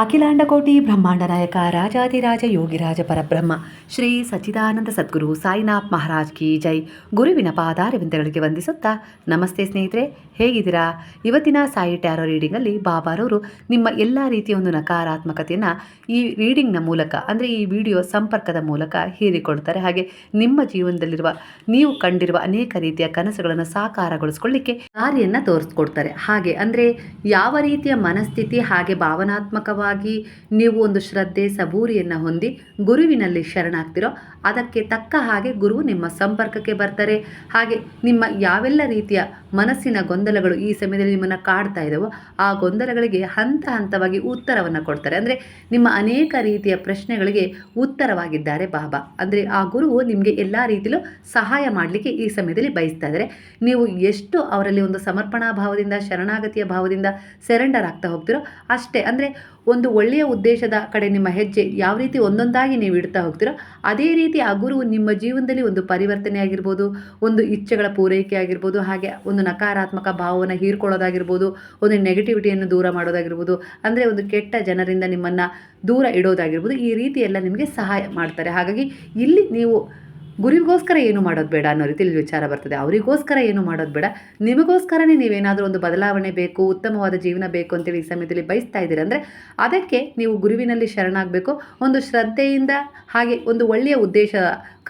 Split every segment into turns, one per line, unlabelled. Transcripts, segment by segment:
ಅಖಿಲಾಂಡಕೋಟಿ ಬ್ರಹ್ಮಾಂಡ ನಾಯಕ ರಾಜಾದಿರಾಜ ಯೋಗಿರಾಜ ಪರಬ್ರಹ್ಮ, ಶ್ರೀ ಸಚ್ಚಿದಾನಂದ ಸದ್ಗುರು ಸಾಯಿನಾಥ್ ಮಹಾರಾಜ್ ಕಿ ಜೈ. ಗುರುವಿನ ಪಾದಾರವಿಂದಗಳಿಗೆ ವಂದಿಸುತ್ತಾ ನಮಸ್ತೆ ಸ್ನೇಹಿತರೆ, ಹೇಗಿದ್ದೀರಾ? ಇವತ್ತಿನ ಸಾಯಿ ಟ್ಯಾರೋ ರೀಡಿಂಗಲ್ಲಿ ಬಾಬಾರವರು ನಿಮ್ಮ ಎಲ್ಲ ರೀತಿಯ ಒಂದು ನಕಾರಾತ್ಮಕತೆಯನ್ನು ಈ ರೀಡಿಂಗ್ನ ಮೂಲಕ, ಅಂದರೆ ಈ ವಿಡಿಯೋ ಸಂಪರ್ಕದ ಮೂಲಕ ಹೀರಿಕೊಡ್ತಾರೆ ಹಾಗೆ ನಿಮ್ಮ ಜೀವನದಲ್ಲಿರುವ, ನೀವು ಕಂಡಿರುವ ಅನೇಕ ರೀತಿಯ ಕನಸುಗಳನ್ನು ಸಾಕಾರಗೊಳಿಸ್ಕೊಳ್ಳಿಕ್ಕೆ ದಾರಿಯನ್ನು ತೋರಿಸ್ಕೊಡ್ತಾರೆ. ಹಾಗೆ ಅಂದರೆ ಯಾವ ರೀತಿಯ ಮನಸ್ಥಿತಿ ಹಾಗೆ ಭಾವನಾತ್ಮಕವಾಗಿ ನೀವು ಒಂದು ಶ್ರದ್ಧೆ ಸಬೂರಿಯನ್ನು ಹೊಂದಿ ಗುರುವಿನಲ್ಲಿ ಶರಣಾಗ್ತಿರೋ, ಅದಕ್ಕೆ ತಕ್ಕ ಹಾಗೆ ಗುರು ನಿಮ್ಮ ಸಂಪರ್ಕಕ್ಕೆ ಬರ್ತಾರೆ. ಹಾಗೆ ನಿಮ್ಮ ಯಾವೆಲ್ಲ ರೀತಿಯ ಮನಸ್ಸಿನ ಗೊಂದಲಗಳು ಈ ಸಮಯದಲ್ಲಿ ನಿಮ್ಮನ್ನು ಕಾಡ್ತಾ ಇದ್ದಾವೋ ಆ ಗೊಂದಲಗಳಿಗೆ ಹಂತ ಹಂತವಾಗಿ ಉತ್ತರವನ್ನು ಕೊಡ್ತಾರೆ. ಅಂದರೆ ನಿಮ್ಮ ಅನೇಕ ರೀತಿಯ ಪ್ರಶ್ನೆಗಳಿಗೆ ಉತ್ತರವಾಗಿದ್ದಾರೆ ಬಾಬಾ. ಅಂದರೆ ಆ ಗುರುವು ನಿಮಗೆ ಎಲ್ಲ ರೀತಿಯಲ್ಲೂ ಸಹಾಯ ಮಾಡಲಿಕ್ಕೆ ಈ ಸಮಯದಲ್ಲಿ ಬಯಸ್ತಾ ಇದ್ದಾರೆ ನೀವು ಎಷ್ಟು ಅವರಲ್ಲಿ ಒಂದು ಸಮರ್ಪಣಾ ಭಾವದಿಂದ, ಶರಣಾಗತಿಯ ಭಾವದಿಂದ ಸೆರೆಂಡರ್ ಆಗ್ತಾ ಹೋಗ್ತಿರೋ, ಅಷ್ಟೇ. ಅಂದರೆ ಒಂದು ಒಳ್ಳೆಯ ಉದ್ದೇಶದ ಕಡೆ ನಿಮ್ಮ ಹೆಜ್ಜೆ ಯಾವ ರೀತಿ ಒಂದೊಂದಾಗಿ ನೀವು ಇಡ್ತಾ ಹೋಗ್ತೀರೋ ಅದೇ ರೀತಿ ಆ ಗುರು ನಿಮ್ಮ ಜೀವನದಲ್ಲಿ ಒಂದು ಪರಿವರ್ತನೆ ಆಗಿರ್ಬೋದು, ಒಂದು ಇಚ್ಛೆಗಳ ಪೂರೈಕೆ ಆಗಿರ್ಬೋದು, ಹಾಗೆ ಒಂದು ನಕಾರಾತ್ಮಕ ಭಾವವನ್ನು ಹೀರ್ಕೊಳ್ಳೋದಾಗಿರ್ಬೋದು, ಒಂದು ನೆಗೆಟಿವಿಟಿಯನ್ನು ದೂರ ಮಾಡೋದಾಗಿರ್ಬೋದು, ಅಂದರೆ ಒಂದು ಕೆಟ್ಟ ಜನರಿಂದ ನಿಮ್ಮನ್ನು ದೂರ ಇಡೋದಾಗಿರ್ಬೋದು, ಈ ರೀತಿ ಎಲ್ಲ ನಿಮಗೆ ಸಹಾಯ ಮಾಡ್ತಾರೆ. ಹಾಗಾಗಿ ಇಲ್ಲಿ ನೀವು ಗುರಿಗೋಸ್ಕರ ಏನು ಮಾಡೋದು ಬೇಡ ಅನ್ನೋ ರೀತಿಯಲ್ಲಿ ವಿಚಾರ ಬರ್ತದೆ. ಅವರಿಗೋಸ್ಕರ ಏನು ಮಾಡೋದು ಬೇಡ. ನಿಮಗೋಸ್ಕರನೇ ನೀವೇನಾದರೂ ಒಂದು ಬದಲಾವಣೆ ಬೇಕು, ಉತ್ತಮವಾದ ಜೀವನ ಬೇಕು ಅಂತೇಳಿ ಈ ಸಮಯದಲ್ಲಿ ಬಯಸ್ತಾ ಇದ್ದೀರ ಅಂದರೆ ಅದಕ್ಕೆ ನೀವು ಗುರುವಿನಲ್ಲಿ ಶರಣಾಗಬೇಕು. ಒಂದು ಶ್ರದ್ಧೆಯಿಂದ ಹಾಗೆ ಒಂದು ಒಳ್ಳೆಯ ಉದ್ದೇಶ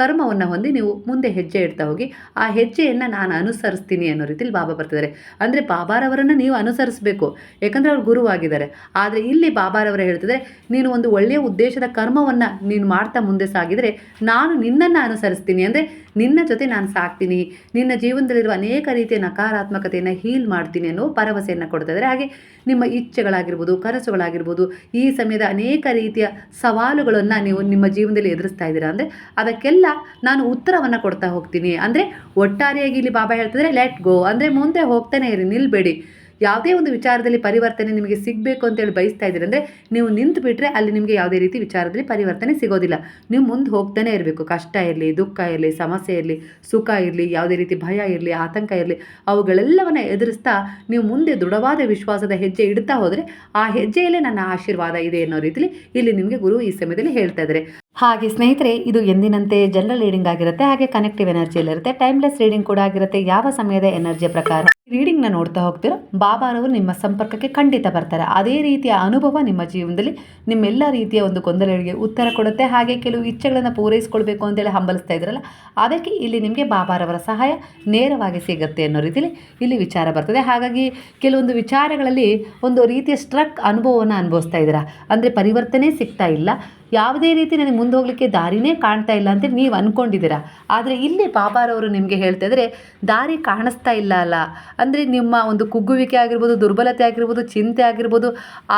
ಕರ್ಮವನ್ನು ಹೊಂದಿ ನೀವು ಮುಂದೆ ಹೆಜ್ಜೆ ಇಡ್ತಾ ಹೋಗಿ, ಆ ಹೆಜ್ಜೆಯನ್ನು ನಾನು ಅನುಸರಿಸ್ತೀನಿ ಅನ್ನೋ ರೀತಿಲಿ ಬಾಬಾ ಬರ್ತಿದ್ದಾರೆ. ಅಂದರೆ ಬಾಬಾರವರನ್ನು ನೀವು ಅನುಸರಿಸಬೇಕು. ಯಾಕಂದರೆ ಅವ್ರು ಗುರುವಾಗಿದ್ದಾರೆ ಆದರೆ ಇಲ್ಲಿ ಬಾಬಾರವರು ಹೇಳ್ತಿದ್ರೆ ನೀನು ಒಂದು ಒಳ್ಳೆಯ ಉದ್ದೇಶದ ಕರ್ಮವನ್ನು ನೀನು ಮಾಡ್ತಾ ಮುಂದೆ ಸಾಗಿದರೆ ನಾನು ನಿನ್ನನ್ನು ಅನುಸರಿಸ್ತೀನಿ. ಅಂದರೆ ನಿನ್ನ ಜೊತೆ ನಾನು ಸಾಕ್ತೀನಿ. ನಿನ್ನ ಜೀವನದಲ್ಲಿರುವ ಅನೇಕ ರೀತಿಯ ನಕಾರಾತ್ಮಕತೆಯನ್ನು ಹೀಲ್ ಮಾಡ್ತೀನಿ ಅನ್ನೋ ಭರವಸೆಯನ್ನು ಕೊಡ್ತಾ ಇದ್ದಾರೆ. ಹಾಗೆ ನಿಮ್ಮ ಇಚ್ಛೆಗಳಾಗಿರ್ಬೋದು, ಕನಸುಗಳಾಗಿರ್ಬೋದು, ಈ ಸಮಯದ ಅನೇಕ ರೀತಿಯ ಸವಾಲುಗಳನ್ನು ನೀವು ನಿಮ್ಮ ಜೀವನದಲ್ಲಿ ಎದುರಿಸ್ತಾ ಇದ್ದೀರಾ ಅಂದರೆ ಅದಕ್ಕೆಲ್ಲ ನಾನು ಉತ್ತರವನ್ನು ಕೊಡ್ತಾ ಹೋಗ್ತೀನಿ. ಅಂದರೆ ಒಟ್ಟಾರೆಯಾಗಿ ಇಲ್ಲಿ ಬಾಬಾ ಹೇಳ್ತಿದ್ರೆ ಲೆಟ್ ಗೋ ಅಂದರೆ ಮುಂದೆ ಹೋಗ್ತಾನೆ ಇರಿ, ನಿಲ್ಬೇಡಿ. ಯಾವುದೇ ಒಂದು ವಿಚಾರದಲ್ಲಿ ಪರಿವರ್ತನೆ ನಿಮಗೆ ಸಿಗಬೇಕು ಅಂತೇಳಿ ಬಯಸ್ತಾ ಇದ್ದೀರಿ ಅಂದರೆ ನೀವು ನಿಂತು ಬಿಟ್ಟರೆ ಅಲ್ಲಿ ನಿಮಗೆ ಯಾವುದೇ ರೀತಿ ವಿಚಾರದಲ್ಲಿ ಪರಿವರ್ತನೆ ಸಿಗೋದಿಲ್ಲ. ನೀವು ಮುಂದೆ ಹೋಗ್ತಾನೆ ಇರಬೇಕು. ಕಷ್ಟ ಇರಲಿ, ದುಃಖ ಇರಲಿ, ಸಮಸ್ಯೆ ಇರಲಿ, ಸುಖ ಇರಲಿ, ಯಾವುದೇ ರೀತಿ ಭಯ ಇರಲಿ, ಆತಂಕ ಇರಲಿ, ಅವುಗಳೆಲ್ಲವನ್ನು ಎದುರಿಸ್ತಾ ನೀವು ಮುಂದೆ ದೃಢವಾದ ವಿಶ್ವಾಸದ ಹೆಜ್ಜೆ ಇಡ್ತಾ ಹೋದರೆ ಆ ಹೆಜ್ಜೆಯಲ್ಲೇ ನನ್ನ ಆಶೀರ್ವಾದ ಇದೆ ಅನ್ನೋ ರೀತಿಲಿ ಇಲ್ಲಿ ನಿಮಗೆ ಗುರು ಈ ಸಮಯದಲ್ಲಿ ಹೇಳ್ತಾ ಇದ್ದಾರೆ. ಹಾಗೆ ಸ್ನೇಹಿತರೆ, ಇದು ಎಂದಿನಂತೆ ಜನರಲ್ ರೀಡಿಂಗ್ ಆಗಿರುತ್ತೆ, ಹಾಗೆ ಕನೆಕ್ಟಿವ್ ಎನರ್ಜಿಯಲ್ಲಿರುತ್ತೆ ಟೈಮ್ಲೆಸ್ ರೀಡಿಂಗ್ ಕೂಡ ಆಗಿರುತ್ತೆ, ಯಾವ ಸಮಯದ ಎನರ್ಜಿಯ ಪ್ರಕಾರ. ರೀಡಿಂಗ್ನ ನೋಡ್ತಾ ಹೋಗ್ತಿರೋ, ಬಾಬಾರವರು ನಿಮ್ಮ ಸಂಪರ್ಕಕ್ಕೆ ಖಂಡಿತ ಬರ್ತಾರೆ. ಅದೇ ರೀತಿಯ ಅನುಭವ ನಿಮ್ಮ ಜೀವನದಲ್ಲಿ ನಿಮ್ಮೆಲ್ಲ ರೀತಿಯ ಒಂದು ಗೊಂದಲಗಳಿಗೆ ಉತ್ತರ ಕೊಡುತ್ತೆ. ಹಾಗೆ ಕೆಲವು ಇಚ್ಛೆಗಳನ್ನು ಪೂರೈಸಿಕೊಳ್ಬೇಕು ಅಂತೇಳಿ ಹಂಬಲಿಸ್ತಾ ಇದ್ರಲ್ಲ, ಅದಕ್ಕೆ ಇಲ್ಲಿ ನಿಮಗೆ ಬಾಬಾರವರ ಸಹಾಯ ನೇರವಾಗಿ ಸಿಗುತ್ತೆ ಅನ್ನೋ ರೀತಿಯಲ್ಲಿ ಇಲ್ಲಿ ವಿಚಾರ ಬರ್ತದೆ. ಹಾಗಾಗಿ ಕೆಲವೊಂದು ವಿಚಾರಗಳಲ್ಲಿ ಒಂದು ರೀತಿಯ ಸ್ಟ್ರಕ್ ಅನುಭವವನ್ನು ಅನುಭವಿಸ್ತಾ ಇದ್ದೀರಾ? ಅಂದರೆ ಪರಿವರ್ತನೆ ಸಿಗ್ತಾ ಇಲ್ಲ. ಯಾವುದೇ ರೀತಿ ನನಗೆ ಮುಂದೆ ಹೋಗಲಿಕ್ಕೆ ದಾರಿನೇ ಕಾಣ್ತಾ ಇಲ್ಲ ಅಂತ ನೀವು ಅಂದ್ಕೊಂಡಿದ್ದೀರಾ ಆದರೆ ಇಲ್ಲಿ ಬಾಬಾರವರು ನಿಮಗೆ ಹೇಳ್ತಾ ಇದ್ದಾರೆ ದಾರಿ ಕಾಣಿಸ್ತಾ ಇಲ್ಲ ಅಲ್ಲ. ಅಂದರೆ ನಿಮ್ಮ ಒಂದು ಕುಗ್ಗುವಿಕೆ ಆಗಿರ್ಬೋದು, ದುರ್ಬಲತೆ ಆಗಿರ್ಬೋದು, ಚಿಂತೆ ಆಗಿರ್ಬೋದು,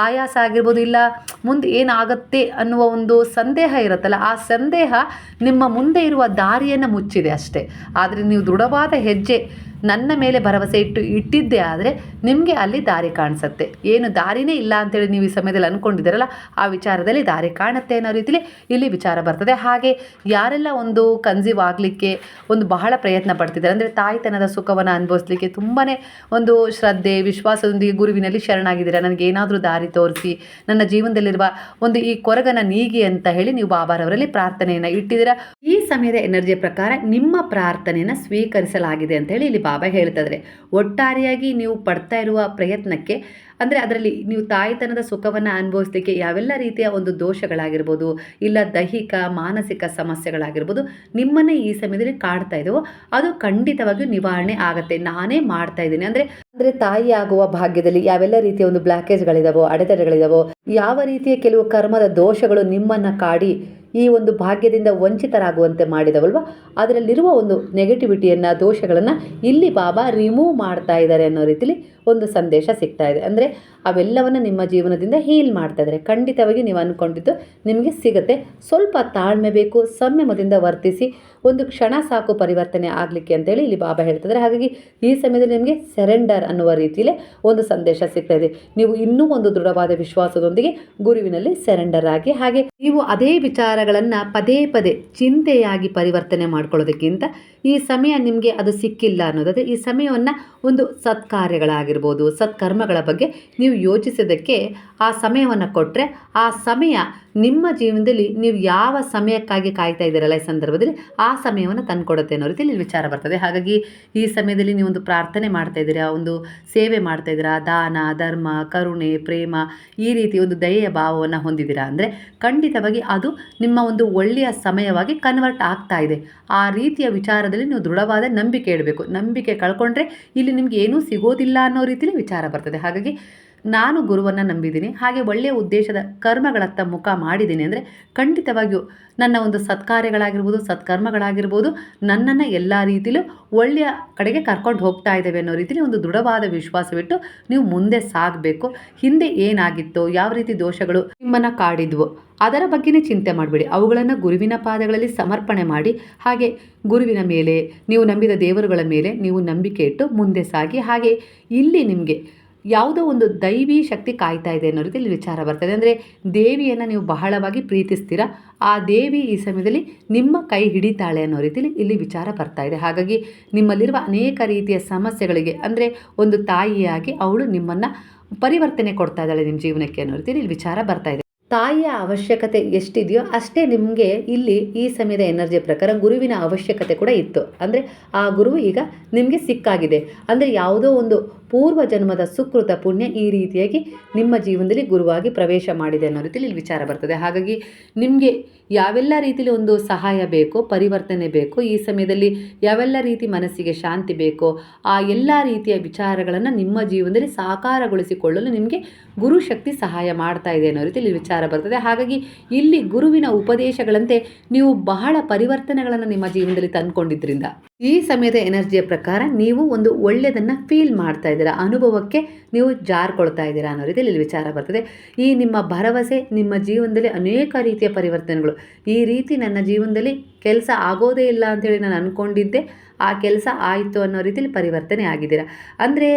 ಆಯಾಸ ಆಗಿರ್ಬೋದು, ಇಲ್ಲ ಮುಂದೆ ಏನಾಗುತ್ತೆ ಅನ್ನುವ ಒಂದು ಸಂದೇಹ ಇರುತ್ತಲ್ಲ, ಆ ಸಂದೇಹ ನಿಮ್ಮ ಮುಂದೆ ಇರುವ ದಾರಿಯನ್ನು ಮುಚ್ಚಿದೆ ಅಷ್ಟೇ. ಆದರೆ ನೀವು ದೃಢವಾದ ಹೆಜ್ಜೆ ನನ್ನ ಮೇಲೆ ಭರವಸೆ ಇಟ್ಟು ಇಟ್ಟಿದ್ದೇ ಆದರೆ ನಿಮಗೆ ಅಲ್ಲಿ ದಾರಿ ಕಾಣಿಸುತ್ತೆ. ಏನು ದಾರಿನೇ ಇಲ್ಲ ಅಂತೇಳಿ ನೀವು ಈ ಸಮಯದಲ್ಲಿ ಅಂದ್ಕೊಂಡಿದ್ದೀರಲ್ಲ ಆ ವಿಚಾರದಲ್ಲಿ ದಾರಿ ಕಾಣುತ್ತೆ ಅನ್ನೋ ರೀತಿಲಿ ಇಲ್ಲಿ ವಿಚಾರ ಬರ್ತದೆ. ಹಾಗೆ ಯಾರೆಲ್ಲ ಒಂದು ಕನ್ಸೀವ್ ಆಗಲಿಕ್ಕೆ, ಒಂದು ಬಹಳ ಪ್ರಯತ್ನ ಪಡ್ತಿದ್ದಾರೆ, ಅಂದರೆ ತಾಯ್ತನದ ಸುಖವನ್ನು ಅನುಭವಿಸ್ಲಿಕ್ಕೆ ತುಂಬಾ ಒಂದು ಶ್ರದ್ಧೆ, ವಿಶ್ವಾಸದೊಂದಿಗೆ ಗುರುವಿನಲ್ಲಿ ಶರಣಾಗಿದ್ದೀರಾ, ನನಗೆ ಏನಾದರೂ ದಾರಿ ತೋರಿಸಿ, ನನ್ನ ಜೀವನದಲ್ಲಿರುವ ಒಂದು ಈ ಕೊರಗನ ನೀಗಿ ಅಂತ ಹೇಳಿ ನೀವು ಬಾಬಾರವರಲ್ಲಿ ಪ್ರಾರ್ಥನೆಯನ್ನು ಇಟ್ಟಿದ್ದೀರಾ. ಈ ಸಮಯದ ಎನರ್ಜಿಯ ಪ್ರಕಾರ ನಿಮ್ಮ ಪ್ರಾರ್ಥನೆಯನ್ನು ಸ್ವೀಕರಿಸಲಾಗಿದೆ ಅಂತ ಹೇಳಿ ಇಲ್ಲಿ ಬಾಬಾ ಹೇಳ್ತಿದ್ದಾರೆ ಒಟ್ಟಾರೆಯಾಗಿ ನೀವು ಪಡ್ತಾ ಇರುವ ಪ್ರಯತ್ನಕ್ಕೆ, ಅಂದರೆ ಅದರಲ್ಲಿ ನೀವು ತಾಯ್ತನದ ಸುಖವನ್ನು ಅನುಭವಿಸಲಿಕ್ಕೆ ಯಾವೆಲ್ಲ ರೀತಿಯ ಒಂದು ದೋಷಗಳಾಗಿರ್ಬೋದು, ಇಲ್ಲ ದೈಹಿಕ, ಮಾನಸಿಕ ಸಮಸ್ಯೆಗಳಾಗಿರ್ಬೋದು, ನಿಮ್ಮನ್ನೇ ಈ ಸಮಯದಲ್ಲಿ ಕಾಡ್ತಾ ಇದ್ದಾವೋ ಅದು ಖಂಡಿತವಾಗಿಯೂ ನಿವಾರಣೆ ಆಗುತ್ತೆ. ನಾನೇ ಮಾಡ್ತಾ ಇದ್ದೀನಿ. ಅಂದರೆ ಅಂದರೆ ತಾಯಿ ಆಗುವ ಭಾಗ್ಯದಲ್ಲಿ ಯಾವೆಲ್ಲ ರೀತಿಯ ಒಂದು ಬ್ಲಾಕೇಜ್ಗಳಿದಾವೋ ಅಡೆತಡೆಗಳಿದಾವೋ, ಯಾವ ರೀತಿಯ ಕೆಲವು ಕರ್ಮದ ದೋಷಗಳು ನಿಮ್ಮನ್ನು ಕಾಡಿ ಈ ಒಂದು ಭಾಗ್ಯದಿಂದ ವಂಚಿತರಾಗುವಂತೆ ಮಾಡಿದವಲ್ವ? ಅದರಲ್ಲಿರುವ ಒಂದು ನೆಗೆಟಿವಿಟಿಯನ್ನು ದೋಷಗಳನ್ನು ಇಲ್ಲಿ ಬಾಬಾ ರಿಮೂವ್ ಮಾಡ್ತಾ ಇದ್ದಾರೆ ಅನ್ನೋ ರೀತಿಲಿ ಒಂದು ಸಂದೇಶ ಸಿಗ್ತಾ ಇದೆ. ಅಂದರೆ ಅವೆಲ್ಲವನ್ನು ನಿಮ್ಮ ಜೀವನದಿಂದ ಹೀಲ್ ಮಾಡ್ತಾ ಇದ್ದಾರೆ. ಖಂಡಿತವಾಗಿ ನೀವು ಅಂದ್ಕೊಂಡಿದ್ದು ನಿಮಗೆ ಸಿಗುತ್ತೆ. ಸ್ವಲ್ಪ ತಾಳ್ಮೆ ಬೇಕು, ಸಂಯಮದಿಂದ ವರ್ತಿಸಿ, ಒಂದು ಕ್ಷಣ ಸಾಕು ಪರಿವರ್ತನೆ ಆಗಲಿಕ್ಕೆ ಅಂತೇಳಿ ಇಲ್ಲಿ ಬಾಬಾ ಹೇಳ್ತಿದ್ದಾರೆ. ಹಾಗಾಗಿ ಈ ಸಮಯದಲ್ಲಿ ನಿಮಗೆ ಸೆರೆಂಡರ್ ಅನ್ನುವ ರೀತಿಯಲ್ಲಿ ಒಂದು ಸಂದೇಶ ಸಿಗ್ತಾ ಇದೆ. ನೀವು ಇನ್ನೂ ಒಂದು ದೃಢವಾದ ವಿಶ್ವಾಸದೊಂದಿಗೆ ಗುರುವಿನಲ್ಲಿ ಸೆರೆಂಡರ್ ಆಗಿ, ಹಾಗೆ ನೀವು ಅದೇ ವಿಚಾರಗಳನ್ನು ಪದೇ ಪದೇ ಚಿಂತೆಯಾಗಿ ಪರಿವರ್ತನೆ ಮಾಡ್ಕೊಳ್ಳೋದಕ್ಕಿಂತ ಈ ಸಮಯ ನಿಮಗೆ ಅದು ಸಿಕ್ಕಿಲ್ಲ ಅನ್ನೋದಾದರೆ ಈ ಸಮಯವನ್ನು ಒಂದು ಸತ್ಕಾರ್ಯಗಳಾಗಿರ್ಬೋದು. ಆಗಿರ್ಬೋದು ಸತ್ಕರ್ಮಗಳ ಬಗ್ಗೆ ನೀವು ಯೋಚಿಸೋದಕ್ಕೆ ಆ ಸಮಯವನ್ನು ಕೊಟ್ಟರೆ ಆ ಸಮಯ ನಿಮ್ಮ ಜೀವನದಲ್ಲಿ ನೀವು ಯಾವ ಸಮಯಕ್ಕಾಗಿ ಕಾಯ್ತಾ ಇದ್ದೀರಲ್ಲ ಈ ಸಂದರ್ಭದಲ್ಲಿ ಆ ಸಮಯವನ್ನು ತಂದುಕೊಡುತ್ತೆ ಅನ್ನೋ ರೀತಿಯಲ್ಲಿ ವಿಚಾರ ಬರ್ತದೆ. ಹಾಗಾಗಿ ಈ ಸಮಯದಲ್ಲಿ ನೀವು ಒಂದು ಪ್ರಾರ್ಥನೆ ಮಾಡ್ತಾ ಇದ್ದೀರಾ, ಒಂದು ಸೇವೆ ಮಾಡ್ತಾ ಇದ್ದೀರಾ, ದಾನ, ಧರ್ಮ, ಕರುಣೆ, ಪ್ರೇಮ, ಈ ರೀತಿ ಒಂದು ದಯೆಯ ಭಾವವನ್ನು ಹೊಂದಿದ್ದೀರಾ ಅಂದರೆ ಖಂಡಿತವಾಗಿ ಅದು ನಿಮ್ಮ ಒಂದು ಒಳ್ಳೆಯ ಸಮಯವಾಗಿ ಕನ್ವರ್ಟ್ ಆಗ್ತಾ ಇದೆ. ಆ ರೀತಿಯ ವಿಚಾರದಲ್ಲಿ ನೀವು ದೃಢವಾದ ನಂಬಿಕೆ ಇಡಬೇಕು. ನಂಬಿಕೆ ಕಳ್ಕೊಂಡ್ರೆ ಇಲ್ಲಿ ನಿಮ್ಗೆ ಏನೂ ಸಿಗೋದಿಲ್ಲ ಅನ್ನೋ ರೀತಿಯಲ್ಲಿ ವಿಚಾರ ಬರ್ತದೆ. ಹಾಗಾಗಿ ನಾನು ಗುರುವನ್ನು ನಂಬಿದ್ದೀನಿ, ಹಾಗೆ ಒಳ್ಳೆಯ ಉದ್ದೇಶದ ಕರ್ಮಗಳತ್ತ ಮುಖ ಮಾಡಿದ್ದೀನಿ ಅಂದರೆ ಖಂಡಿತವಾಗಿಯೂ ನನ್ನ ಒಂದು ಸತ್ಕಾರ್ಯಗಳಾಗಿರ್ಬೋದು, ಸತ್ಕರ್ಮಗಳಾಗಿರ್ಬೋದು, ನನ್ನನ್ನು ಎಲ್ಲ ರೀತಿಯಲ್ಲೂ ಒಳ್ಳೆಯ ಕಡೆಗೆ ಕರ್ಕೊಂಡು ಹೋಗ್ತಾ ಇದ್ದೇವೆ ಅನ್ನೋ ರೀತಿಯಲ್ಲಿ ಒಂದು ದೃಢವಾದ ವಿಶ್ವಾಸವಿಟ್ಟು ನೀವು ಮುಂದೆ ಸಾಗಬೇಕು. ಹಿಂದೆ ಏನಾಗಿತ್ತೋ, ಯಾವ ರೀತಿ ದೋಷಗಳು ನಿಮ್ಮನ್ನು ಕಾಡಿದ್ವು, ಅದರ ಬಗ್ಗೆನೇ ಚಿಂತೆ ಮಾಡಬೇಡಿ. ಅವುಗಳನ್ನು ಗುರುವಿನ ಪಾದಗಳಲ್ಲಿ ಸಮರ್ಪಣೆ ಮಾಡಿ, ಹಾಗೆ ಗುರುವಿನ ಮೇಲೆ, ನೀವು ನಂಬಿದ ದೇವರುಗಳ ಮೇಲೆ ನೀವು ನಂಬಿಕೆ ಇಟ್ಟು ಮುಂದೆ ಸಾಗಿ, ಹಾಗೆ ಇಲ್ಲಿ ನಿಮಗೆ ಯಾವುದೋ ಒಂದು ದೈವಿ ಶಕ್ತಿ ಕಾಯ್ತಾ ಇದೆ ಅನ್ನೋ ರೀತಿಯಲ್ಲಿ ವಿಚಾರ ಬರ್ತದೆ. ಅಂದರೆ ದೇವಿಯನ್ನು ನೀವು ಬಹಳವಾಗಿ ಪ್ರೀತಿಸ್ತೀರ? ಆ ದೇವಿ ಈ ಸಮಯದಲ್ಲಿ ನಿಮ್ಮ ಕೈ ಹಿಡಿತಾಳೆ ಅನ್ನೋ ರೀತಿಯಲ್ಲಿ ಇಲ್ಲಿ ವಿಚಾರ ಬರ್ತಾ ಇದೆ. ಹಾಗಾಗಿ ನಿಮ್ಮಲ್ಲಿರುವ ಅನೇಕ ರೀತಿಯ ಸಮಸ್ಯೆಗಳಿಗೆ, ಅಂದರೆ ಒಂದು ತಾಯಿಯಾಗಿ ಅವಳು ನಿಮ್ಮನ್ನು ಪರಿವರ್ತನೆ ಕೊಡ್ತಾ ಇದ್ದಾಳೆ ನಿಮ್ಮ ಜೀವನಕ್ಕೆ ಅನ್ನೋ ರೀತಿಯಲ್ಲಿ ಇಲ್ಲಿ ವಿಚಾರ ಬರ್ತಾ ಇದೆ. ತಾಯಿಯ ಅವಶ್ಯಕತೆ ಎಷ್ಟಿದೆಯೋ ಅಷ್ಟೇ ನಿಮಗೆ ಇಲ್ಲಿ ಈ ಸಮಯದ ಎನರ್ಜಿ ಪ್ರಕಾರ ಗುರುವಿನ ಅವಶ್ಯಕತೆ ಕೂಡ ಇತ್ತು. ಅಂದರೆ ಆ ಗುರು ಈಗ ನಿಮಗೆ ಸಿಕ್ಕಾಗಿದೆ. ಅಂದರೆ ಯಾವುದೋ ಒಂದು ಪೂರ್ವ ಜನ್ಮದ ಸುಕೃತ ಪುಣ್ಯ ಈ ರೀತಿಯಾಗಿ ನಿಮ್ಮ ಜೀವನದಲ್ಲಿ ಗುರುವಾಗಿ ಪ್ರವೇಶ ಮಾಡಿದೆ ಅನ್ನೋ ರೀತಿಯಲ್ಲಿ ಇಲ್ಲಿ ವಿಚಾರ ಬರ್ತದೆ. ಹಾಗಾಗಿ ನಿಮಗೆ ಯಾವೆಲ್ಲ ರೀತಿಯಲ್ಲಿ ಒಂದು ಸಹಾಯ ಬೇಕೋ, ಪರಿವರ್ತನೆ ಬೇಕೋ, ಈ ಸಮಯದಲ್ಲಿ ಯಾವೆಲ್ಲ ರೀತಿ ಮನಸ್ಸಿಗೆ ಶಾಂತಿ ಬೇಕೋ, ಆ ಎಲ್ಲ ರೀತಿಯ ವಿಚಾರಗಳನ್ನು ನಿಮ್ಮ ಜೀವನದಲ್ಲಿ ಸಾಕಾರಗೊಳಿಸಿಕೊಳ್ಳಲು ನಿಮಗೆ ಗುರು ಶಕ್ತಿ ಸಹಾಯ ಮಾಡ್ತಾ ಇದೆ ಅನ್ನೋ ರೀತಿಯಲ್ಲಿ ವಿಚಾರ ಬರ್ತದೆ. ಹಾಗಾಗಿ ಇಲ್ಲಿ ಗುರುವಿನ ಉಪದೇಶಗಳಂತೆ ನೀವು ಬಹಳ ಪರಿವರ್ತನೆಗಳನ್ನು ನಿಮ್ಮ ಜೀವನದಲ್ಲಿ ತಂದುಕೊಂಡಿದ್ರಿಂದ ಈ ಸಮಯದ ಎನರ್ಜಿಯ ಪ್ರಕಾರ ನೀವು ಒಂದು ಒಳ್ಳೆಯದನ್ನು ಫೀಲ್ ಮಾಡ್ತಾ ಇದ್ದೀರಾ, ಅನುಭವಕ್ಕೆ ನೀವು ಜಾರ್ಕೊಳ್ತಾ ಇದ್ದೀರಾ ಅನ್ನೋ ರೀತಿಯಲ್ಲಿ ಇಲ್ಲಿ ವಿಚಾರ ಬರ್ತದೆ. ಈ ನಿಮ್ಮ ಭರವಸೆ, ನಿಮ್ಮ ಜೀವನದಲ್ಲಿ ಅನೇಕ ರೀತಿಯ ಪರಿವರ್ತನೆಗಳು. ಈ ರೀತಿ ನನ್ನ ಜೀವನದಲ್ಲಿ ಕೆಲಸ ಆಗೋದೇ ಇಲ್ಲ ಅಂತೇಳಿ ನಾನು ಅಂದ್ಕೊಂಡಿದ್ದೆ ಆ ಕೆಲಸ ಆಯಿತು ಅನ್ನೋ ರೀತಿಯಲ್ಲಿ ಪರಿವರ್ತನೆ ಆಗಿದ್ದೀರಾ. ಅಂದರೆ